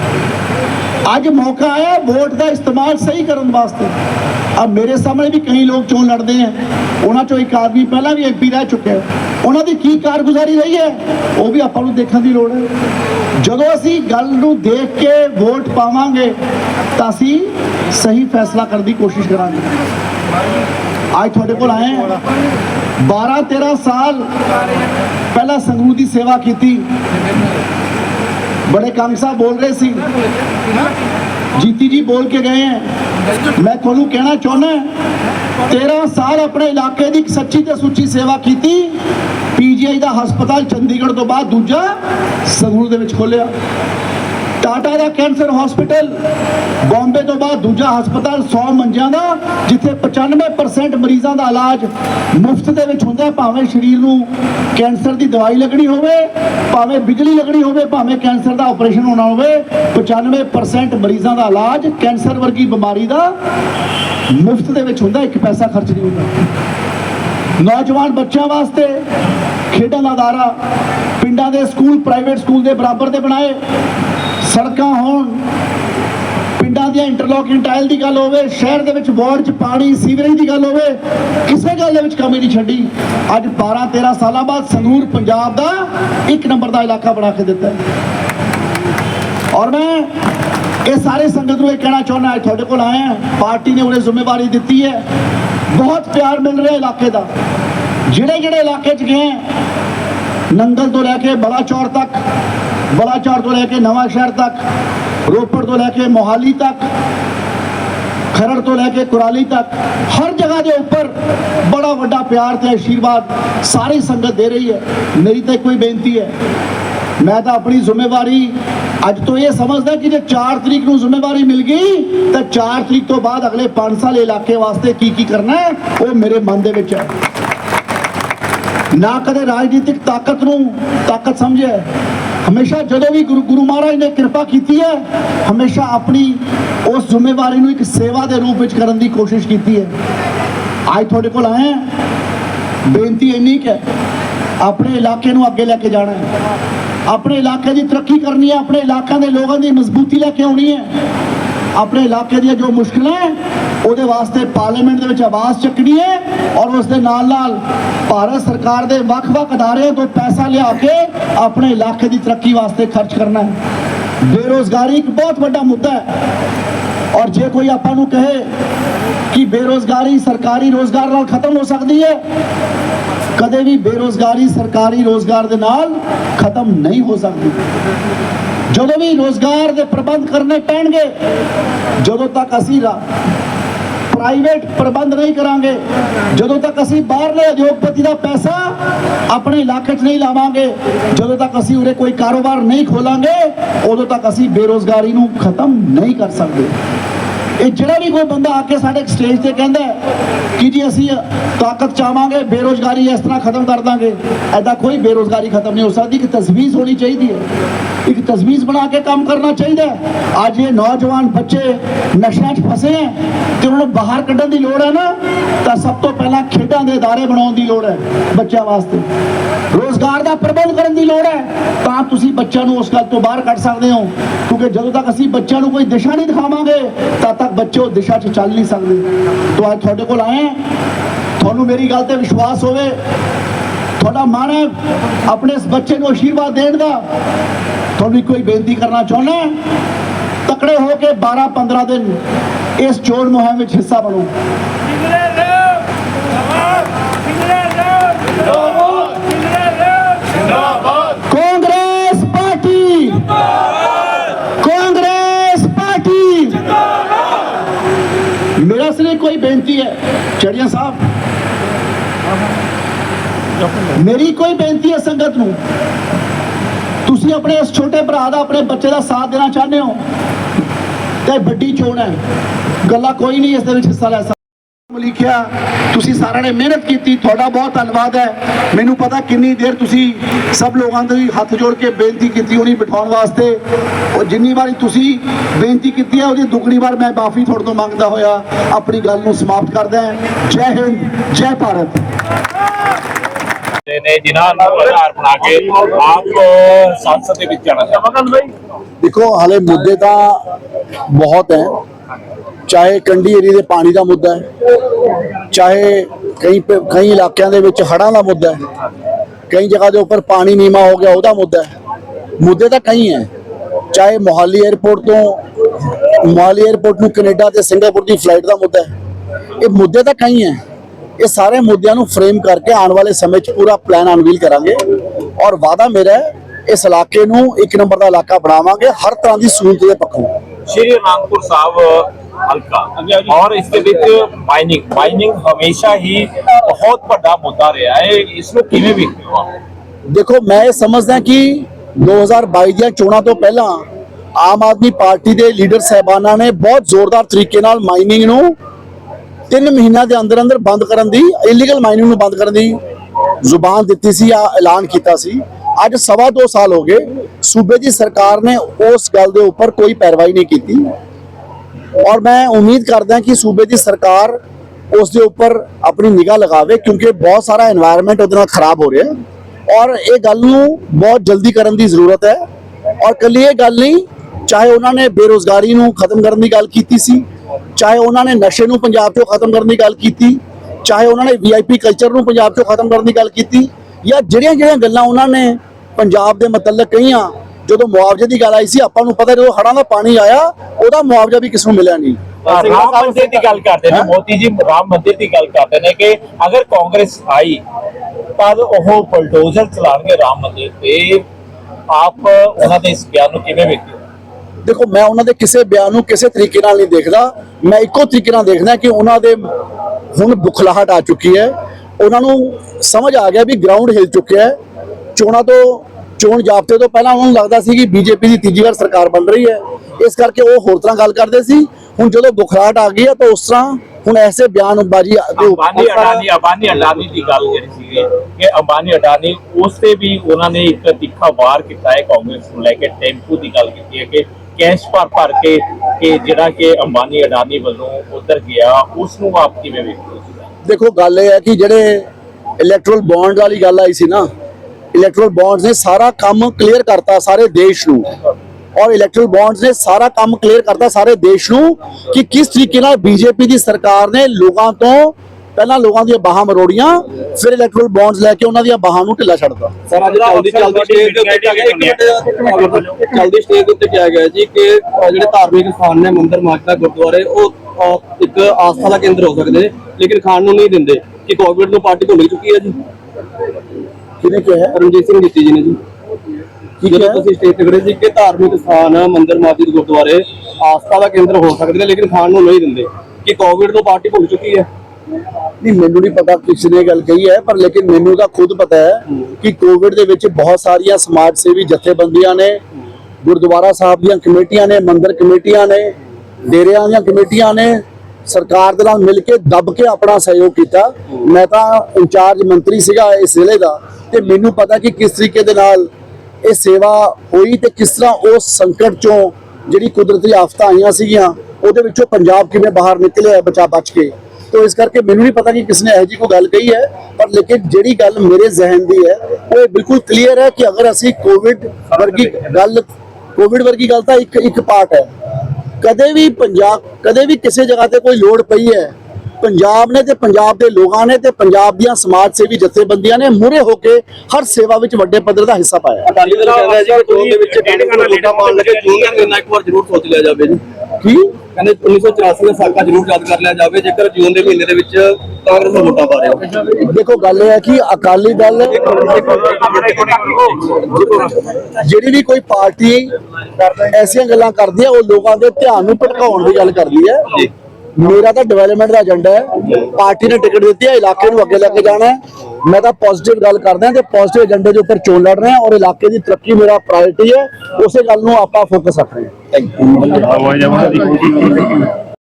ਅੱਜ ਮੌਕਾ ਆਇਆ ਵੋਟ ਦਾ ਇਸਤੇਮਾਲ ਸਹੀ ਕਰਨ ਵਾਸਤੇ। अब ਮੇਰੇ ਸਾਹਮਣੇ ਵੀ ਕਈ ਲੋਕ ਚੋਣ ਲੜਦੇ ਆ। ਉਹਨਾਂ ਚੋਂ ਇੱਕ ਆਦਮੀ ਪਹਿਲਾਂ ਵੀ ਐਮਪੀ ਰਹਿ ਚੁੱਕਿਆ ਉਹਨਾਂ ਦੀ ਕੀ ਕਾਰਗੁਜ਼ਾਰੀ ਰਹੀ ਹੈ, ਉਹ ਵੀ ਆਪਾਂ ਨੂੰ ਦੇਖਣ ਦੀ ਲੋੜ ਹੈ। ਜਦੋਂ ਅਸੀਂ ਗੱਲ ਨੂੰ ਦੇਖ ਕੇ ਵੋਟ ਪਾਵਾਂਗੇ, ਤਾਂ ਅਸੀਂ ਸਹੀ ਫੈਸਲਾ ਕਰਨ ਦੀ ਕੋਸ਼ਿਸ਼ ਕਰਾਂਗੇ। ਅੱਜ ਤੁਹਾਡੇ ਕੋਲ ਆਏ ਹਾਂ। 12 13 ਸਾਲ ਪਹਿਲਾਂ ਸੰਗਰੂਰ ਦੀ ਸੇਵਾ ਕੀਤੀ। ਬੜੇ ਕੰਮ ਸਾਹਿਬ ਬੋਲ ਰਹੇ ਸੀ ਜੀਤੀ ਜੀ ਬੋਲ ਕੇ ਗਏ ਹੈ ਮੈਂ ਤੁਹਾਨੂੰ ਕਹਿਣਾ ਚਾਹੁੰਦਾ 13 ਸਾਲ ਆਪਣੇ ਇਲਾਕੇ ਦੀ ਇੱਕ ਸੱਚੀ ਤੇ ਸੁੱਚੀ ਸੇਵਾ ਕੀਤੀ ਪੀਜੀਆਈ ਦਾ ਹਸਪਤਾਲ ਚੰਡੀਗੜ੍ਹ ਤੋਂ ਬਾਅਦ ਦੂਜਾ ਸੰਗਰੂਰ ਦੇ ਵਿੱਚ ਖੋਲਿਆ ਟਾਟਾ ਦਾ ਕੈਂਸਰ ਹਸਪੀਟਲ, ਬੰਬੇ ਤੋਂ ਬਾਅਦ ਦੂਜਾ ਹਸਪਤਾਲ 100 ਮੰਜਿਆਂ ਦਾ, ਜਿੱਥੇ 95% ਮਰੀਜ਼ਾਂ ਦਾ ਇਲਾਜ ਮੁਫਤ ਦੇ ਵਿੱਚ ਹੁੰਦਾ ਭਾਵੇਂ ਸਰੀਰ ਨੂੰ ਕੈਂਸਰ ਦੀ ਦਵਾਈ ਲੱਗਣੀ ਹੋਵੇ, ਭਾਵੇਂ ਬਿਜਲੀ ਲੱਗਣੀ ਹੋਵੇ, ਭਾਵੇਂ ਕੈਂਸਰ ਦਾ ਆਪਰੇਸ਼ਨ ਹੋਣਾ ਹੋਵੇ 95% ਮਰੀਜ਼ਾਂ ਦਾ ਇਲਾਜ ਕੈਂਸਰ ਵਰਗੀ ਬਿਮਾਰੀ ਦਾ ਮੁਫਤ ਦੇ ਵਿੱਚ ਹੁੰਦਾ ਇੱਕ ਪੈਸਾ ਖਰਚ ਨਹੀਂ ਹੁੰਦਾ। ਨੌਜਵਾਨ ਬੱਚਿਆਂ ਵਾਸਤੇ ਖੇਡਾਂ ਦਾ ਅਦਾਰਾ ਪਿੰਡਾਂ ਦੇ ਸਕੂਲ, ਪ੍ਰਾਈਵੇਟ ਸਕੂਲ ਦੇ ਬਰਾਬਰ ਦੇ ਬਣਾਏ। ਸੜਕਾਂ ਹੋਣ, ਪਿੰਡਾਂ ਦੀਆਂ ਇੰਟਰਲੋਕਿੰਗ ਟਾਇਲ ਦੀ ਗੱਲ ਹੋਵੇ, ਸ਼ਹਿਰ ਦੇ ਵਿੱਚ ਵਾਰਡ 'ਚ ਪਾਣੀ, ਸੀਵਰੇਜ ਦੀ ਗੱਲ ਹੋਵੇ, ਕਿਸੇ ਗੱਲ ਦੇ ਵਿੱਚ ਕਮੀ ਨਹੀਂ ਛੱਡੀ। ਅੱਜ 12 13 ਸਾਲਾਂ ਬਾਅਦ ਸੰਗਰੂਰ ਪੰਜਾਬ ਦਾ ਇੱਕ ਨੰਬਰ ਦਾ ਇਲਾਕਾ ਬਣਾ ਕੇ ਦਿੱਤਾ ਔਰ ਮੈਂ ਇਹ ਸਾਰੇ ਸੰਗਤ ਨੂੰ ਇਹ ਕਹਿਣਾ ਚਾਹੁੰਦਾ ਅੱਜ ਤੁਹਾਡੇ ਕੋਲ ਆਇਆ ਪਾਰਟੀ ਨੇ ਉਹਨੇ ਜ਼ਿੰਮੇਵਾਰੀ ਦਿੱਤੀ ਹੈ। ਬਹੁਤ ਪਿਆਰ ਮਿਲ ਰਿਹਾ ਇਲਾਕੇ ਦਾ। ਜਿਹੜੇ ਜਿਹੜੇ ਇਲਾਕੇ 'ਚ ਗਏ ਨੰਗਲ ਤੋਂ ਲੈ ਕੇ ਬਲਾਚੌਰ ਤੱਕ ਬਲਾਚੌਰ ਤੋਂ ਲੈ ਕੇ ਨਵਾਂ ਸ਼ਹਿਰ ਤੱਕ, ਰੋਪੜ ਤੋਂ ਲੈ ਕੇ ਮੋਹਾਲੀ ਤੱਕ, ਖਰੜ ਤੋਂ ਲੈ ਕੇ ਕੁਰਾਲੀ ਤੱਕ, ਹਰ ਜਗ੍ਹਾ ਦੇ ਉੱਪਰ ਬੜਾ ਵੱਡਾ ਪਿਆਰ ਤੇ ਆਸ਼ੀਰਵਾਦ ਸਾਰੀ ਸੰਗਤ ਦੇ ਰਹੀ ਹੈ। ਮੇਰੀ ਤਾਂ ਕੋਈ ਬੇਨਤੀ ਹੈ। ਮੈਂ ਤਾਂ ਆਪਣੀ ਜ਼ਿੰਮੇਵਾਰੀ ਅੱਜ ਤੋਂ ਇਹ ਸਮਝਦਾ ਕਿ ਜੇ 4 ਤਰੀਕ ਨੂੰ ਜ਼ਿੰਮੇਵਾਰੀ ਮਿਲ ਗਈ, ਤਾਂ 4 ਤਰੀਕ ਤੋਂ ਬਾਅਦ ਅਗਲੇ 5 ਸਾਲ ਇਲਾਕੇ ਵਾਸਤੇ ਕੀ ਕੀ ਕਰਨਾ ਹੈ, ਉਹ ਮੇਰੇ ਮਨ ਦੇ ਵਿੱਚ ਹੈ। ਨਾ ਕਦੇ ਰਾਜਨੀਤਿਕ ਤਾਕਤ ਨੂੰ ਤਾਕਤ ਸਮਝਿਆ ਹਮੇਸ਼ਾ ਜਦੋਂ ਵੀ ਗੁਰੂ ਗੁਰੂ ਮਹਾਰਾਜ ਨੇ ਕਿਰਪਾ ਕੀਤੀ ਹੈ, ਹਮੇਸ਼ਾ ਆਪਣੀ ਉਸ ਜ਼ਿੰਮੇਵਾਰੀ ਨੂੰ ਇੱਕ ਸੇਵਾ ਦੇ ਰੂਪ ਵਿੱਚ ਕਰਨ ਦੀ ਕੋਸ਼ਿਸ਼ ਕੀਤੀ ਹੈ। ਅੱਜ ਤੁਹਾਡੇ ਕੋਲ ਆਏ ਹਾਂ। ਬੇਨਤੀ ਇੰਨੀ ਕੁ ਆਪਣੇ ਇਲਾਕੇ ਨੂੰ ਅੱਗੇ ਲੈ ਕੇ ਜਾਣਾ ਹੈ। ਆਪਣੇ ਇਲਾਕੇ ਦੀ ਤਰੱਕੀ ਕਰਨੀ ਹੈ, ਆਪਣੇ ਇਲਾਕਿਆਂ ਦੇ ਲੋਕਾਂ ਦੀ ਮਜ਼ਬੂਤੀ ਲੈ ਕੇ ਆਉਣੀ ਹੈ। ਆਪਣੇ ਇਲਾਕੇ ਦੀਆਂ ਜੋ ਮੁਸ਼ਕਲਾਂ ਹੈ ਉਹਦੇ ਵਾਸਤੇ ਪਾਰਲੀਮੈਂਟ ਦੇ ਵਿੱਚ ਆਵਾਜ਼ ਚੱਕਣੀ ਹੈ ਔਰ ਉਸ ਦੇ ਨਾਲ ਨਾਲ ਭਾਰਤ ਸਰਕਾਰ ਦੇ ਵੱਖ-ਵੱਖ ਅਦਾਰਿਆਂ ਤੋਂ ਪੈਸਾ ਲਿਆ ਕੇ ਆਪਣੇ ਇਲਾਕੇ ਦੀ ਤਰੱਕੀ ਵਾਸਤੇ ਖਰਚ ਕਰਨਾ ਹੈ। ਬੇਰੋਜ਼ਗਾਰੀ ਇੱਕ ਬਹੁਤ ਵੱਡਾ ਮੁੱਦਾ ਹੈ। ਔਰ ਜੇ ਕੋਈ ਆਪਾਂ ਨੂੰ ਕਹੇ ਕਿ ਬੇਰੋਜ਼ਗਾਰੀ ਸਰਕਾਰੀ ਰੋਜ਼ਗਾਰ ਨਾਲ ਖਤਮ ਹੋ ਸਕਦੀ ਹੈ, ਕਦੇ ਵੀ ਬੇਰੋਜ਼ਗਾਰੀ ਸਰਕਾਰੀ ਰੋਜ਼ਗਾਰ ਦੇ ਨਾਲ ਖਤਮ ਨਹੀਂ ਹੋ ਸਕਦੀ। ਜਦੋਂ ਵੀ ਰੋਜ਼ਗਾਰ ਦੇ ਪ੍ਰਬੰਧ ਕਰਨੇ ਪੈਣਗੇ, ਜਦੋਂ ਤੱਕ ਅਸੀਂ ਪ੍ਰਾਈਵੇਟ ਪ੍ਰਬੰਧ ਨਹੀਂ ਕਰਾਂਗੇ। ਜਦੋਂ ਤੱਕ ਅਸੀਂ ਬਾਹਰਲੇ ਉਦਯੋਗਪਤੀ ਦਾ ਪੈਸਾ ਆਪਣੇ ਇਲਾਕੇ 'ਚ ਨਹੀਂ ਲਾਵਾਂਗੇ, ਜਦੋਂ ਤੱਕ ਅਸੀਂ ਉਰੇ ਕੋਈ ਕਾਰੋਬਾਰ ਨਹੀਂ ਖੋਲਾਂਗੇ, ਉਦੋਂ ਤੱਕ ਅਸੀਂ ਬੇਰੋਜ਼ਗਾਰੀ ਨੂੰ ਖਤਮ ਨਹੀਂ ਕਰ ਸਕਦੇ। ਇਹ ਜਿਹੜਾ ਵੀ ਕੋਈ ਬੰਦਾ ਆ ਕੇ ਸਾਡੇ ਸਟੇਜ ਤੇ ਕਹਿੰਦਾ ਕਿ ਜੀ ਅਸੀਂ ਤਾਕਤ ਚਾਹਾਂਗੇ, ਬੇਰੋਜ਼ਗਾਰੀ ਇਸ ਤਰ੍ਹਾਂ ਖਤਮ ਕਰ ਦਾਂਗੇ, ਐਦਾਂ ਕੋਈ ਬੇਰੋਜ਼ਗਾਰੀ ਖਤਮ ਨਹੀਂ ਹੋ ਸਕਦੀ ਕਿ ਤਜਵੀਜ਼ ਹੋਣੀ ਚਾਹੀਦੀ ਹੈ। ਇੱਕ ਤਜਵੀਜ਼ ਬਣਾ ਕੇ ਕੰਮ ਕਰਨਾ ਚਾਹੀਦਾ ਹੈ। ਅੱਜ ਇਹ ਨੌਜਵਾਨ ਬੱਚੇ ਨਸ਼ਿਆਂ 'ਚ ਫਸੇ ਹੈ ਤੇ ਉਹਨਾਂ ਨੂੰ ਬਾਹਰ ਕੱਢਣ ਦੀ ਲੋੜ ਹੈ ਨਾ ਤਾਂ ਸਭ ਤੋਂ ਪਹਿਲਾਂ ਖੇਡਾਂ ਦੇ ادارے ਬਣਾਉਣ ਦੀ ਲੋੜ ਹੈ ਬੱਚਿਆਂ ਵਾਸਤੇ ਰੋਜ਼ਗਾਰ ਦਾ ਪ੍ਰਬੰਧ ਕਰਨ ਦੀ ਲੋੜ ਹੈ ਤਾਂ ਤੁਸੀਂ ਬੱਚਿਆਂ ਨੂੰ ਉਸ ਗੱਲ ਤੋਂ ਬਾਹਰ ਕੱਢ ਸਕਦੇ ਹੋ ਕਿਉਂਕਿ ਜਦੋਂ ਤੱਕ ਅਸੀਂ ਬੱਚਿਆਂ ਨੂੰ ਕੋਈ ਦਿਸ਼ਾ ਨਹੀਂ ਦਿਖਾਵਾਂਗੇ ਤਦ ਤੱਕ ਬੱਚੇ ਉਹ ਦਿਸ਼ਾ 'ਚ ਚੱਲ ਨਹੀਂ ਸਕਦੇ ਤੋਂ ਅੱਜ ਤੁਹਾਡੇ ਕੋਲ ਆਏ ਹਾਂ ਤੁਹਾਨੂੰ ਮੇਰੀ ਗੱਲ ਤੇ ਵਿਸ਼ਵਾਸ ਹੋਵੇ ਤੁਹਾਡਾ ਮਨ ਹੈ ਆਪਣੇ ਇਸ ਬੱਚੇ ਨੂੰ ਆਸ਼ੀਰਵਾਦ ਦੇਣ ਦਾ। ਤੁਹਾਨੂੰ ਕੋਈ ਬੇਨਤੀ ਕਰਨਾ ਚਾਹੁੰਦਾ ਤਕੜੇ ਹੋ ਕੇ 12 15 ਦਿਨ ਇਸ ਚੋਣ ਮੁਹਿੰਮ ਵਿੱਚ ਹਿੱਸਾ ਬਣੋ। Congress party Congress party. ਮੇਰਾ ਸਿਰਫ ਕੋਈ ਬੇਨਤੀ ਹੈ ਚੜੀਆਂ ਸਾਹਿਬ ਮੇਰੀ ਕੋਈ ਬੇਨਤੀ ਹੈ ਸੰਗਤ ਨੂੰ। ਤੁਸੀਂ ਆਪਣੇ ਇਸ ਛੋਟੇ ਭਰਾ ਦਾ, ਆਪਣੇ ਬੱਚੇ ਦਾ ਸਾਥ ਦੇਣਾ ਚਾਹੁੰਦੇ ਹੋ? ਤੇ ਵੱਡੀ ਚੋਣ ਹੈ। ਗੱਲਾਂ ਕੋਈ ਨਹੀਂ ਇਸ ਦੇ ਵਿੱਚ ਹਿੱਸਾ ਲੈ ਸਕਦਾ। ਲਿਖਿਆ, ਤੁਸੀਂ ਸਾਰਿਆਂ ਨੇ ਮਿਹਨਤ ਕੀਤੀ, ਤੁਹਾਡਾ ਬਹੁਤ ਧੰਨਵਾਦ ਹੈ। ਮੈਨੂੰ ਪਤਾ ਕਿੰਨੀ ਦੇਰ ਤੁਸੀਂ ਸਭ ਲੋਕਾਂ ਦੇ ਹੱਥ ਜੋੜ ਕੇ ਬੇਨਤੀ ਕੀਤੀ ਹੋਣੀ ਬਿਠਾਉਣ ਵਾਸਤੇ। ਉਹ ਜਿੰਨੀ ਵਾਰੀ ਤੁਸੀਂ ਬੇਨਤੀ ਕੀਤੀ ਹੈ, ਉਹਦੀ ਦੁੱਗਣੀ ਵਾਰ ਮੈਂ ਮਾਫੀ ਤੁਹਾਡੇ ਤੋਂ ਮੰਗਦਾ ਹੋਇਆ ਆਪਣੀ ਗੱਲ ਨੂੰ ਸਮਾਪਤ ਕਰਦਾ ਜੈ ਹਿੰਦ, ਜੈ ਭਾਰਤ। ਤੇ ਨੇ ਜਿਨ੍ਹਾਂ ਨੂੰ ਆਧਾਰ ਬਣਾ ਕੇ ਆਪ ਸੰਸਦ ਦੇ ਵਿੱਚ ਜਾਣਾ ਚਾਹੁੰਦੇ ਦੇਖੋ, ਹਾਲੇ ਮੁੱਦੇ ਤਾਂ ਬਹੁਤ ਹੈ। ਚਾਹੇ ਕੰਢੀ ਏਰੀਏ ਦੇ ਪਾਣੀ ਦਾ ਮੁੱਦਾ ਹੈ, ਚਾਹੇ ਕਈ ਕਈ ਇਲਾਕਿਆਂ ਦੇ ਵਿੱਚ ਹੜ੍ਹਾਂ ਦਾ ਮੁੱਦਾ ਹੈ, ਕਈ ਜਗ੍ਹਾ ਦੇ ਉੱਪਰ ਪਾਣੀ ਨੀਮਾ ਹੋ ਗਿਆ, ਉਹਦਾ ਮੁੱਦਾ ਹੈ। ਮੁੱਦੇ ਤਾਂ ਕਈ ਹੈ। ਚਾਹੇ ਮੋਹਾਲੀ 에ਅਰਪੋਰਟ ਤੋਂ, ਮੋਹਾਲੀ 에ਅਰਪੋਰਟ ਨੂੰ ਕੈਨੇਡਾ ਤੇ ਸਿੰਗਾਪੁਰ ਦੀ ਫਲਾਈਟ ਦਾ ਮੁੱਦਾ ਹੈ। ਇਹ ਮੁੱਦੇ ਤਾਂ ਕਈ ਹੈ। ਇਹ ਸਾਰੇ ਮੁੱਦਿਆਂ ਨੂੰ ਫਰੇਮ ਕਰਕੇ ਆਉਣ ਵਾਲੇ ਸਮੇਂ 'ਚ ਪੂਰਾ ਪਲਾਨ ਅਨਵੀਲ ਕਰਾਂਗੇ। ਔਰ ਵਾਅਦਾ ਮੇਰਾ ਹੈ ਇਸ ਇਲਾਕੇ ਨੂੰ ਇੱਕ ਨੰਬਰ ਦਾ ਇਲਾਕਾ ਬਣਾਵਾਂਗੇ ਹਰ ਤਰ੍ਹਾਂ ਦੀ ਸਹੂਲਤ ਦੇ ਪੱਖੋਂ। ਸ਼੍ਰੀ ਅਨੰਦਪੁਰ ਸਾਹਿਬ ਹਲਕਾ। ਔਰ ਇਸ ਦੇ ਵਿੱਚ ਮਾਈਨਿੰਗ ਮਾਈਨਿੰਗ ਹਮੇਸ਼ਾ ਹੀ ਬਹੁਤ ਵੱਡਾ ਮੁੱਦਾ ਰਿਹਾ ਹੈ। ਇਸ ਨੂੰ ਕਿਵੇਂ ਵੇਖਦੇ ਹੋ? ਦੇਖੋ ਮੈਂ ਇਹ ਸਮਝਦਾ ਕਿ 2022 ਦੀਆਂ ਚੋਣਾਂ ਤੋਂ ਪਹਿਲਾਂ ਆਮ ਆਦਮੀ ਪਾਰਟੀ ਦੇ ਲੀਡਰ ਸਹਿਬਾਨਾਂ ਨੇ ਬਹੁਤ ਜ਼ੋਰਦਾਰ ਤਰੀਕੇ ਨਾਲ ਮਾਈਨਿੰਗ ਨੂੰ ਤਿੰਨ ਮਹੀਨਿਆਂ ਦੇ ਅੰਦਰ ਅੰਦਰ ਬੰਦ ਕਰਨ ਦੀ ਇਲੀਗਲ ਮਾਈਨਿੰਗ ਨੂੰ ਬੰਦ ਕਰਨ ਦੀ ਜ਼ੁਬਾਨ ਦਿੱਤੀ ਸੀ ਆ ਐਲਾਨ ਕੀਤਾ ਸੀ। ਅੱਜ ਸਵਾ ਦੋ ਸਾਲ ਹੋ ਗਏ, ਸੂਬੇ ਦੀ ਸਰਕਾਰ ਨੇ ਉਸ ਗੱਲ ਦੇ ਉੱਪਰ ਕੋਈ ਪੈਰਵਾਈ ਨਹੀਂ ਕੀਤੀ। ਔਰ ਮੈਂ ਉਮੀਦ ਕਰਦਾ ਕਿ ਸੂਬੇ ਦੀ ਸਰਕਾਰ ਉਸ ਦੇ ਉੱਪਰ ਆਪਣੀ ਨਿਗਾਹ ਲਗਾਵੇ, ਕਿਉਂਕਿ ਬਹੁਤ ਸਾਰਾ এনवायरमेंट ਉਹਦੇ ਨਾਲ ਖਰਾਬ ਹੋ ਰਿਹਾ ਔਰ ਇਹ ਗੱਲ ਨੂੰ ਬਹੁਤ ਜਲਦੀ ਕਰਨ ਦੀ ਜ਼ਰੂਰਤ ਹੈ। ਔਰ ਕੱਲੀ ਇਹ ਗੱਲ ਨਹੀਂ, ਚਾਹੇ ਉਹਨਾਂ ਨੇ ਬੇਰੋਜ਼ਗਾਰੀ ਨੂੰ ਖਤਮ ਕਰਨ ਦੀ ਗੱਲ ਕੀਤੀ ਸੀ ਚਾਹੇ ਉਹਨਾਂ ਨੇ ਨਸ਼ੇ ਨੂੰ ਪੰਜਾਬ ਤੋਂ ਖਤਮ ਕਰਨ ਦੀ ਗੱਲ ਕੀਤੀ ਚਾਹੇ ਉਹਨਾਂ ਨੇ ਵੀਆਈਪੀ ਕਲਚਰ ਨੂੰ ਪੰਜਾਬ ਤੋਂ ਖਤਮ ਕਰਨ ਦੀ ਗੱਲ ਕੀਤੀ ਜਾਂ ਜਿਹੜੀਆਂ ਜਿਹੜੀਆਂ ਗੱਲਾਂ ਉਹਨਾਂ ਨੇ ਪੰਜਾਬ ਦੇ ਮਤਲਬ ਕਹੀਆਂ ਜਦੋਂ ਮੁਆਵਜ਼ੇ ਦੀ ਗੱਲ ਆਈ ਸੀ ਆਪਾਂ ਨੂੰ ਪਤਾ ਜਦੋਂ ਹੜ੍ਹਾਂ ਦਾ ਪਾਣੀ ਆਇਆ ਉਹਦਾ ਮੁਆਵਜ਼ਾ ਵੀ ਕਿਸ ਨੂੰ ਮਿਲਿਆ ਨਹੀਂ। ਰਾਮ ਮੰਦਿਰ ਦੀ ਗੱਲ ਕਰਦੇ ਨੇ? ਮੋਦੀ ਜੀ ਰਾਮ ਮੰਦਿਰ ਦੀ ਗੱਲ ਕਰਦੇ ਨੇ ਕਿ ਅਗਰ ਕਾਂਗਰਸ ਆਈ ਤਦ ਉਹ ਬਲਡੋਜ਼ਰ ਚਲਾਣਗੇ ਰਾਮ ਮੰਦਿਰ ਤੇ। ਆਪ ਉਹਨਾਂ ਦੇ ਇਸ ਬਿਆਨ ਨੂੰ ਕਿਵੇਂ ਵੇਖਦੇ ਦੇਖੋ, ਮੈਂ ਉਹਨਾਂ ਦੇ ਕਿਸੇ ਬਿਆਨ ਨੂੰ ਕਿਸੇ ਤਰੀਕੇ ਨਾਲ ਨਹੀਂ ਦੇਖਦਾ। ਮੈਂ ਇੱਕੋ ਤਰੀਕੇ ਨਾਲ ਦੇਖਦਾ ਕਿ ਉਹਨਾਂ ਦੇ ਹੁਣ ਬੁਖਲਾਹਟ ਆ ਚੁੱਕੀ ਹੈ। ਉਹਨਾਂ ਨੂੰ ਸਮਝ ਆ ਗਿਆ ਵੀ ਗਰਾਊਂਡ ਹਿਲ ਚੁੱਕਿਆ ਹੈ। ਚੋਣਾਂ ਤੋਂ, ਚੋਣ ਜਾਬਤੇ ਤੋਂ ਪਹਿਲਾਂ ਉਹਨਾਂ ਨੂੰ ਲੱਗਦਾ ਸੀ ਕਿ ਬੀਜੇਪੀ ਦੀ ਤੀਜੀ ਵਾਰ ਸਰਕਾਰ ਬਣ ਰਹੀ ਹੈ। ਇਸ ਕਰਕੇ ਉਹ ਹੋਰ ਤਰ੍ਹਾਂ ਗੱਲ ਕਰਦੇ ਸੀ। ਹੁਣ ਜਦੋਂ ਬੁਖਲਾਹਟ ਆ ਗਈ ਹੈ ਤਾਂ ਉਸ ਤਰ੍ਹਾਂ ਹੁਣ ਐਸੇ ਬਿਆਨਬਾਜ਼ੀ ਦੇ ਅੰਬਾਨੀ ਅਡਾਨੀ ਅੰਬਾਨੀ ਅਡਾਨੀ ਦੀ ਗੱਲ ਜਿਹੜੀ ਸੀਗੀ ਕਿ ਅੰਬਾਨੀ ਅਡਾਨੀ ਉਸ ਤੇ ਵੀ ਉਹਨਾਂ ਨੇ ਇੱਕ ਤਿੱਖਾ ਵਾਰ ਕੀਤਾ ਹੈ ਕਾਂਗਰਸ ਨੂੰ ਲੈ ਕੇ ਟੈਂਪੂ ਦੀ ਗੱਲ ਕੀਤੀ ਹੈ ਕਿ ਕੈਸ਼ ਭਰ ਭਰ ਕੇ ਕਿ ਜਿਹੜਾ ਕਿ ਅੰਬਾਨੀ ਅਡਾਨੀ ਵੱਲੋਂ ਉਧਰ ਗਿਆ ਉਸ ਨੂੰ ਆਪ ਕਿਵੇਂ ਵੇਖਦੇ ਹੋ? ਦੇਖੋ ਗੱਲ ਇਹ ਹੈ ਕਿ ਜਿਹੜੇ ਇਲੈਕਟਰਲ ਬੌਂਡ ਵਾਲੀ ਗੱਲ ਆਈ ਸੀ ਨਾ ਇਲੈਕਟਰਲ ਬੌਂਡਸ ਨੇ ਸਾਰਾ ਕੰਮ ਕਲੀਅਰ ਕਰਤਾ ਸਾਰੇ ਦੇਸ਼ ਨੂੰ। ਔਰ ਇਲੈਕਟਰਲ ਬੌਂਡਸ ਨੇ ਸਾਰਾ ਕੰਮ ਕਲੀਅਰ ਕਰਤਾ ਸਾਰੇ ਦੇਸ਼ ਨੂੰ ਕਿ ਕਿਸ ਤਰੀਕੇ ਨਾਲ ਬੀਜੇਪੀ ਦੀ ਸਰਕਾਰ ਨੇ ਲੋਕਾਂ ਤੋਂ ਪਹਿਲਾਂ ਲੋਕਾਂ ਦੀਆਂ ਬਾਹਾਂ ਮਰੋੜੀਆਂ ਫਿਰ ਇਲੈਕਟਰਲ ਬੌਂਡਸ ਲੈ ਕੇ ਉਹਨਾਂ ਦੀਆਂ ਬਾਹਾਂ ਨੂੰ ਢਿੱਲਾ ਛੱਡਤਾ ਸਰ ਅੱਜ ਚੱਲਦੀ ਚੱਲਦੀ ਸਟੇਜ ਦੇ ਉੱਤੇ ਕਿਹਾ ਗਿਆ? ਚੱਲਦੀ ਸਟੇਜ ਦੇ ਉੱਤੇ ਕਿਹਾ ਗਿਆ ਜੀ ਕਿ ਜਿਹੜੇ ਧਾਰਮਿਕ ਸਥਾਨ ਨੇ ਮੰਦਿਰ ਮਾਤਾ ਗੁਰਦੁਆਰੇ ਉਹ ਇੱਕ ਆਸਥਾ ਦਾ ਕੇਂਦਰ ਹੋ ਸਕਦੇ ਨੇ ਲੇਕਿਨ ਖਾਣ ਨੂੰ ਨਹੀਂ ਦਿੰਦੇ ਕਿ ਕੋਵਿਡ ਨੂੰ ਪਾਰਟੀ ਭੁੱਲ ਚੁੱਕੀ ਹੈ ਜੀ। ਕਿਹਨੇ ਕਿਹਾ? ਰਣਜੀਤ ਸਿੰਘ ਜੀ ਨੇ ਜੀ। ਜਦੋਂ ਤੁਸੀਂ ਸਟੇਜ ਤੇ ਖੜੇ ਸੀ ਕਿ ਧਾਰਮਿਕ ਸਥਾਨ ਮੰਦਿਰ ਮਾਜਿਦ ਗੁਰਦੁਆਰੇ ਆਸਥਾ ਦਾ ਕੇਂਦਰ ਹੋ ਸਕਦੇ ਨੇ ਲੇਕਿਨ ਖਾਣ ਨੂੰ ਨਹੀਂ ਦਿੰਦੇ। ਕਿ ਕੋਵਿਡ ਨੂੰ ਪਾਰਟੀ ਭੁੱਲ ਚੁੱਕੀ ਹੈ? ਨਹੀਂ ਮੈਨੂੰ ਨਹੀਂ ਪਤਾ ਕਿਸ ਨੇ ਗੱਲ ਕਹੀ ਹੈ ਪਰ ਲੇਕਿਨ ਮੈਨੂੰ ਤਾਂ ਖੁਦ ਪਤਾ ਹੈ ਕਿ ਕੋਵਿਡ ਦੇ ਵਿੱਚ ਬਹੁਤ ਸਾਰੀਆਂ ਸਮਾਜ ਸੇਵੀ ਜਥੇਬੰਦੀਆਂ ਨੇ ਗੁਰਦੁਆਰਾ ਸਾਹਿਬ ਦੀਆਂ ਕਮੇਟੀਆਂ ਨੇ ਮੰਦਿਰ ਕਮੇਟੀਆਂ ਨੇ ਡੇਰਿਆਂ ਦੀਆਂ ਕਮੇਟੀਆਂ ਨੇ ਸਰਕਾਰ ਦੇ ਨਾਲ ਮਿਲ ਕੇ ਦੱਬ ਕੇ ਆਪਣਾ ਸਹਿਯੋਗ ਕੀਤਾ। ਮੈਂ ਤਾਂ ਇੰਚਾਰਜ ਮੰਤਰੀ ਸੀਗਾ ਇਸ ਜ਼ਿਲ੍ਹੇ ਦਾ ਤੇ ਮੈਨੂੰ ਪਤਾ ਕਿ ਕਿਸ ਤਰੀਕੇ ਦੇ ਨਾਲ ਇਹ ਸੇਵਾ ਹੋਈ ਤੇ ਕਿਸ ਤਰ੍ਹਾਂ ਉਸ ਸੰਕਟ ਚੋਂ ਜਿਹੜੀ ਕੁਦਰਤੀ ਆਫਤਾਂ ਆਈਆਂ ਸੀਗੀਆਂ, ਉਹਦੇ ਵਿੱਚੋਂ ਪੰਜਾਬ ਕਿਵੇਂ ਬਾਹਰ ਨਿਕਲਿਆ ਬਚਾ ਬਚ ਕੇ? ਤੋ ਇਸ ਕਰਕੇ ਮੈਨੂੰ ਨਹੀਂ ਪਤਾ ਕਿ ਕਿਸਨੇ ਇਹੋ ਜਿਹੀ ਕੋਈ ਗੱਲ ਕਹੀ ਹੈ, ਪਰ ਲੇਕਿਨ ਜਿਹੜੀ ਗੱਲ ਮੇਰੇ ਜ਼ਿਹਨ ਦੀ ਹੈ, ਉਹ ਇਹ ਬਿਲਕੁਲ ਕਲੀਅਰ ਹੈ ਕਿ ਅਗਰ ਅਸੀਂ ਕੋਵਿਡ ਵਰਗੀ ਗੱਲ ਕੋਵਿਡ ਵਰਗੀ ਗੱਲ ਤਾਂ ਇੱਕ ਇੱਕ ਪਾਰਟ ਹੈ। ਕਦੇ ਵੀ ਪੰਜਾਬ ਕਦੇ ਵੀ ਕਿਸੇ ਜਗ੍ਹਾ ਤੇ ਕੋਈ ਲੋੜ ਪਈ ਹੈ ਪੰਜਾਬ ਨੇ ਤੇ ਪੰਜਾਬ ਦੇ ਲੋਕਾਂ ਨੇ ਤੇ ਪੰਜਾਬ ਦੀਆਂ ਸਮਾਜ ਸੇਵੀ ਜਥੇਬੰਦੀਆਂ ਨੇ ਮੂਰੇ ਹੋ ਕੇ ਹਰ ਸੇਵਾ ਵਿੱਚ ਵੱਡੇ ਪੱਧਰ ਦਾ ਹਿੱਸਾ ਪਾਇਆ। ਅਕਾਲੀ ਦਲ ਕਹਿੰਦਾ ਜੀ ਕਿ ਜੂਨ ਦੇ ਵਿੱਚ ਕਾਂਗਰਸ ਨੂੰ ਵੋਟਾਂ ਪਾਉਣ ਲੱਗੇ ਜੂਨ ਦਾ ਮਹੀਨਾ ਇੱਕ ਵਾਰ ਜ਼ਰੂਰ ਸੋਚ ਲਿਆ ਜਾਵੇ। ਜੀ ਕੀ? ਕਹਿੰਦੇ 1984 ਦਾ ਸਾਕਾ ਜ਼ਰੂਰ ਯਾਦ ਕਰ ਲਿਆ ਜਾਵੇ ਜੇਕਰ ਜੂਨ ਦੇ ਮਹੀਨੇ ਦੇ ਵਿੱਚ ਕਾਂਗਰਸ ਨੂੰ ਵੋਟਾਂ ਪਾ ਰਹੇ ਹੋ ਦੇਖੋ ਗੱਲ ਇਹ ਹੈ ਕਿ ਅਕਾਲੀ ਦਲ ਜਿਹੜੀ ਵੀ ਕੋਈ ਪਾਰਟੀ ਐਸੀਆਂ ਗੱਲਾਂ ਕਰਦੀ ਹੈ ਉਹ ਲੋਕਾਂ ਦੇ ਧਿਆਨ ਨੂੰ ਭਟਕਾਉਣ ਦੀ ਗੱਲ ਕਰਦੀ ਹੈ। ਜੀ। ਮੇਰਾ ਤਾਂ ਡਿਵੈਲਪਮੈਂਟ ਦਾ ਏਜੰਡਾ ਹੈ। ਪਾਰਟੀ ਨੇ ਟਿਕਟ ਦਿੱਤੀ ਹੈ, ਇਲਾਕੇ ਨੂੰ ਅੱਗੇ ਲੈ ਕੇ ਜਾਣਾ ਹੈ। ਮੈਂ ਤਾਂ ਪੋਜ਼ਿਟਿਵ ਗੱਲ ਕਰਦਾ ਤੇ ਪੋਜ਼ਿਟਿਵ ਏਜੰਡੇ ਦੇ ਉੱਪਰ ਚੋਣ ਲੜ ਰਹੇ ਹਾਂ ਔਰ ਇਲਾਕੇ ਦੀ ਤਰੱਕੀ ਮੇਰਾ ਪ੍ਰਾਇੋਰਟੀ ਹੈ। ਉਸੇ ਗੱਲ ਨੂੰ ਆਪਾਂ ਫੋਕਸ ਰੱਖ ਰਹੇ ਹਾਂ। Thank you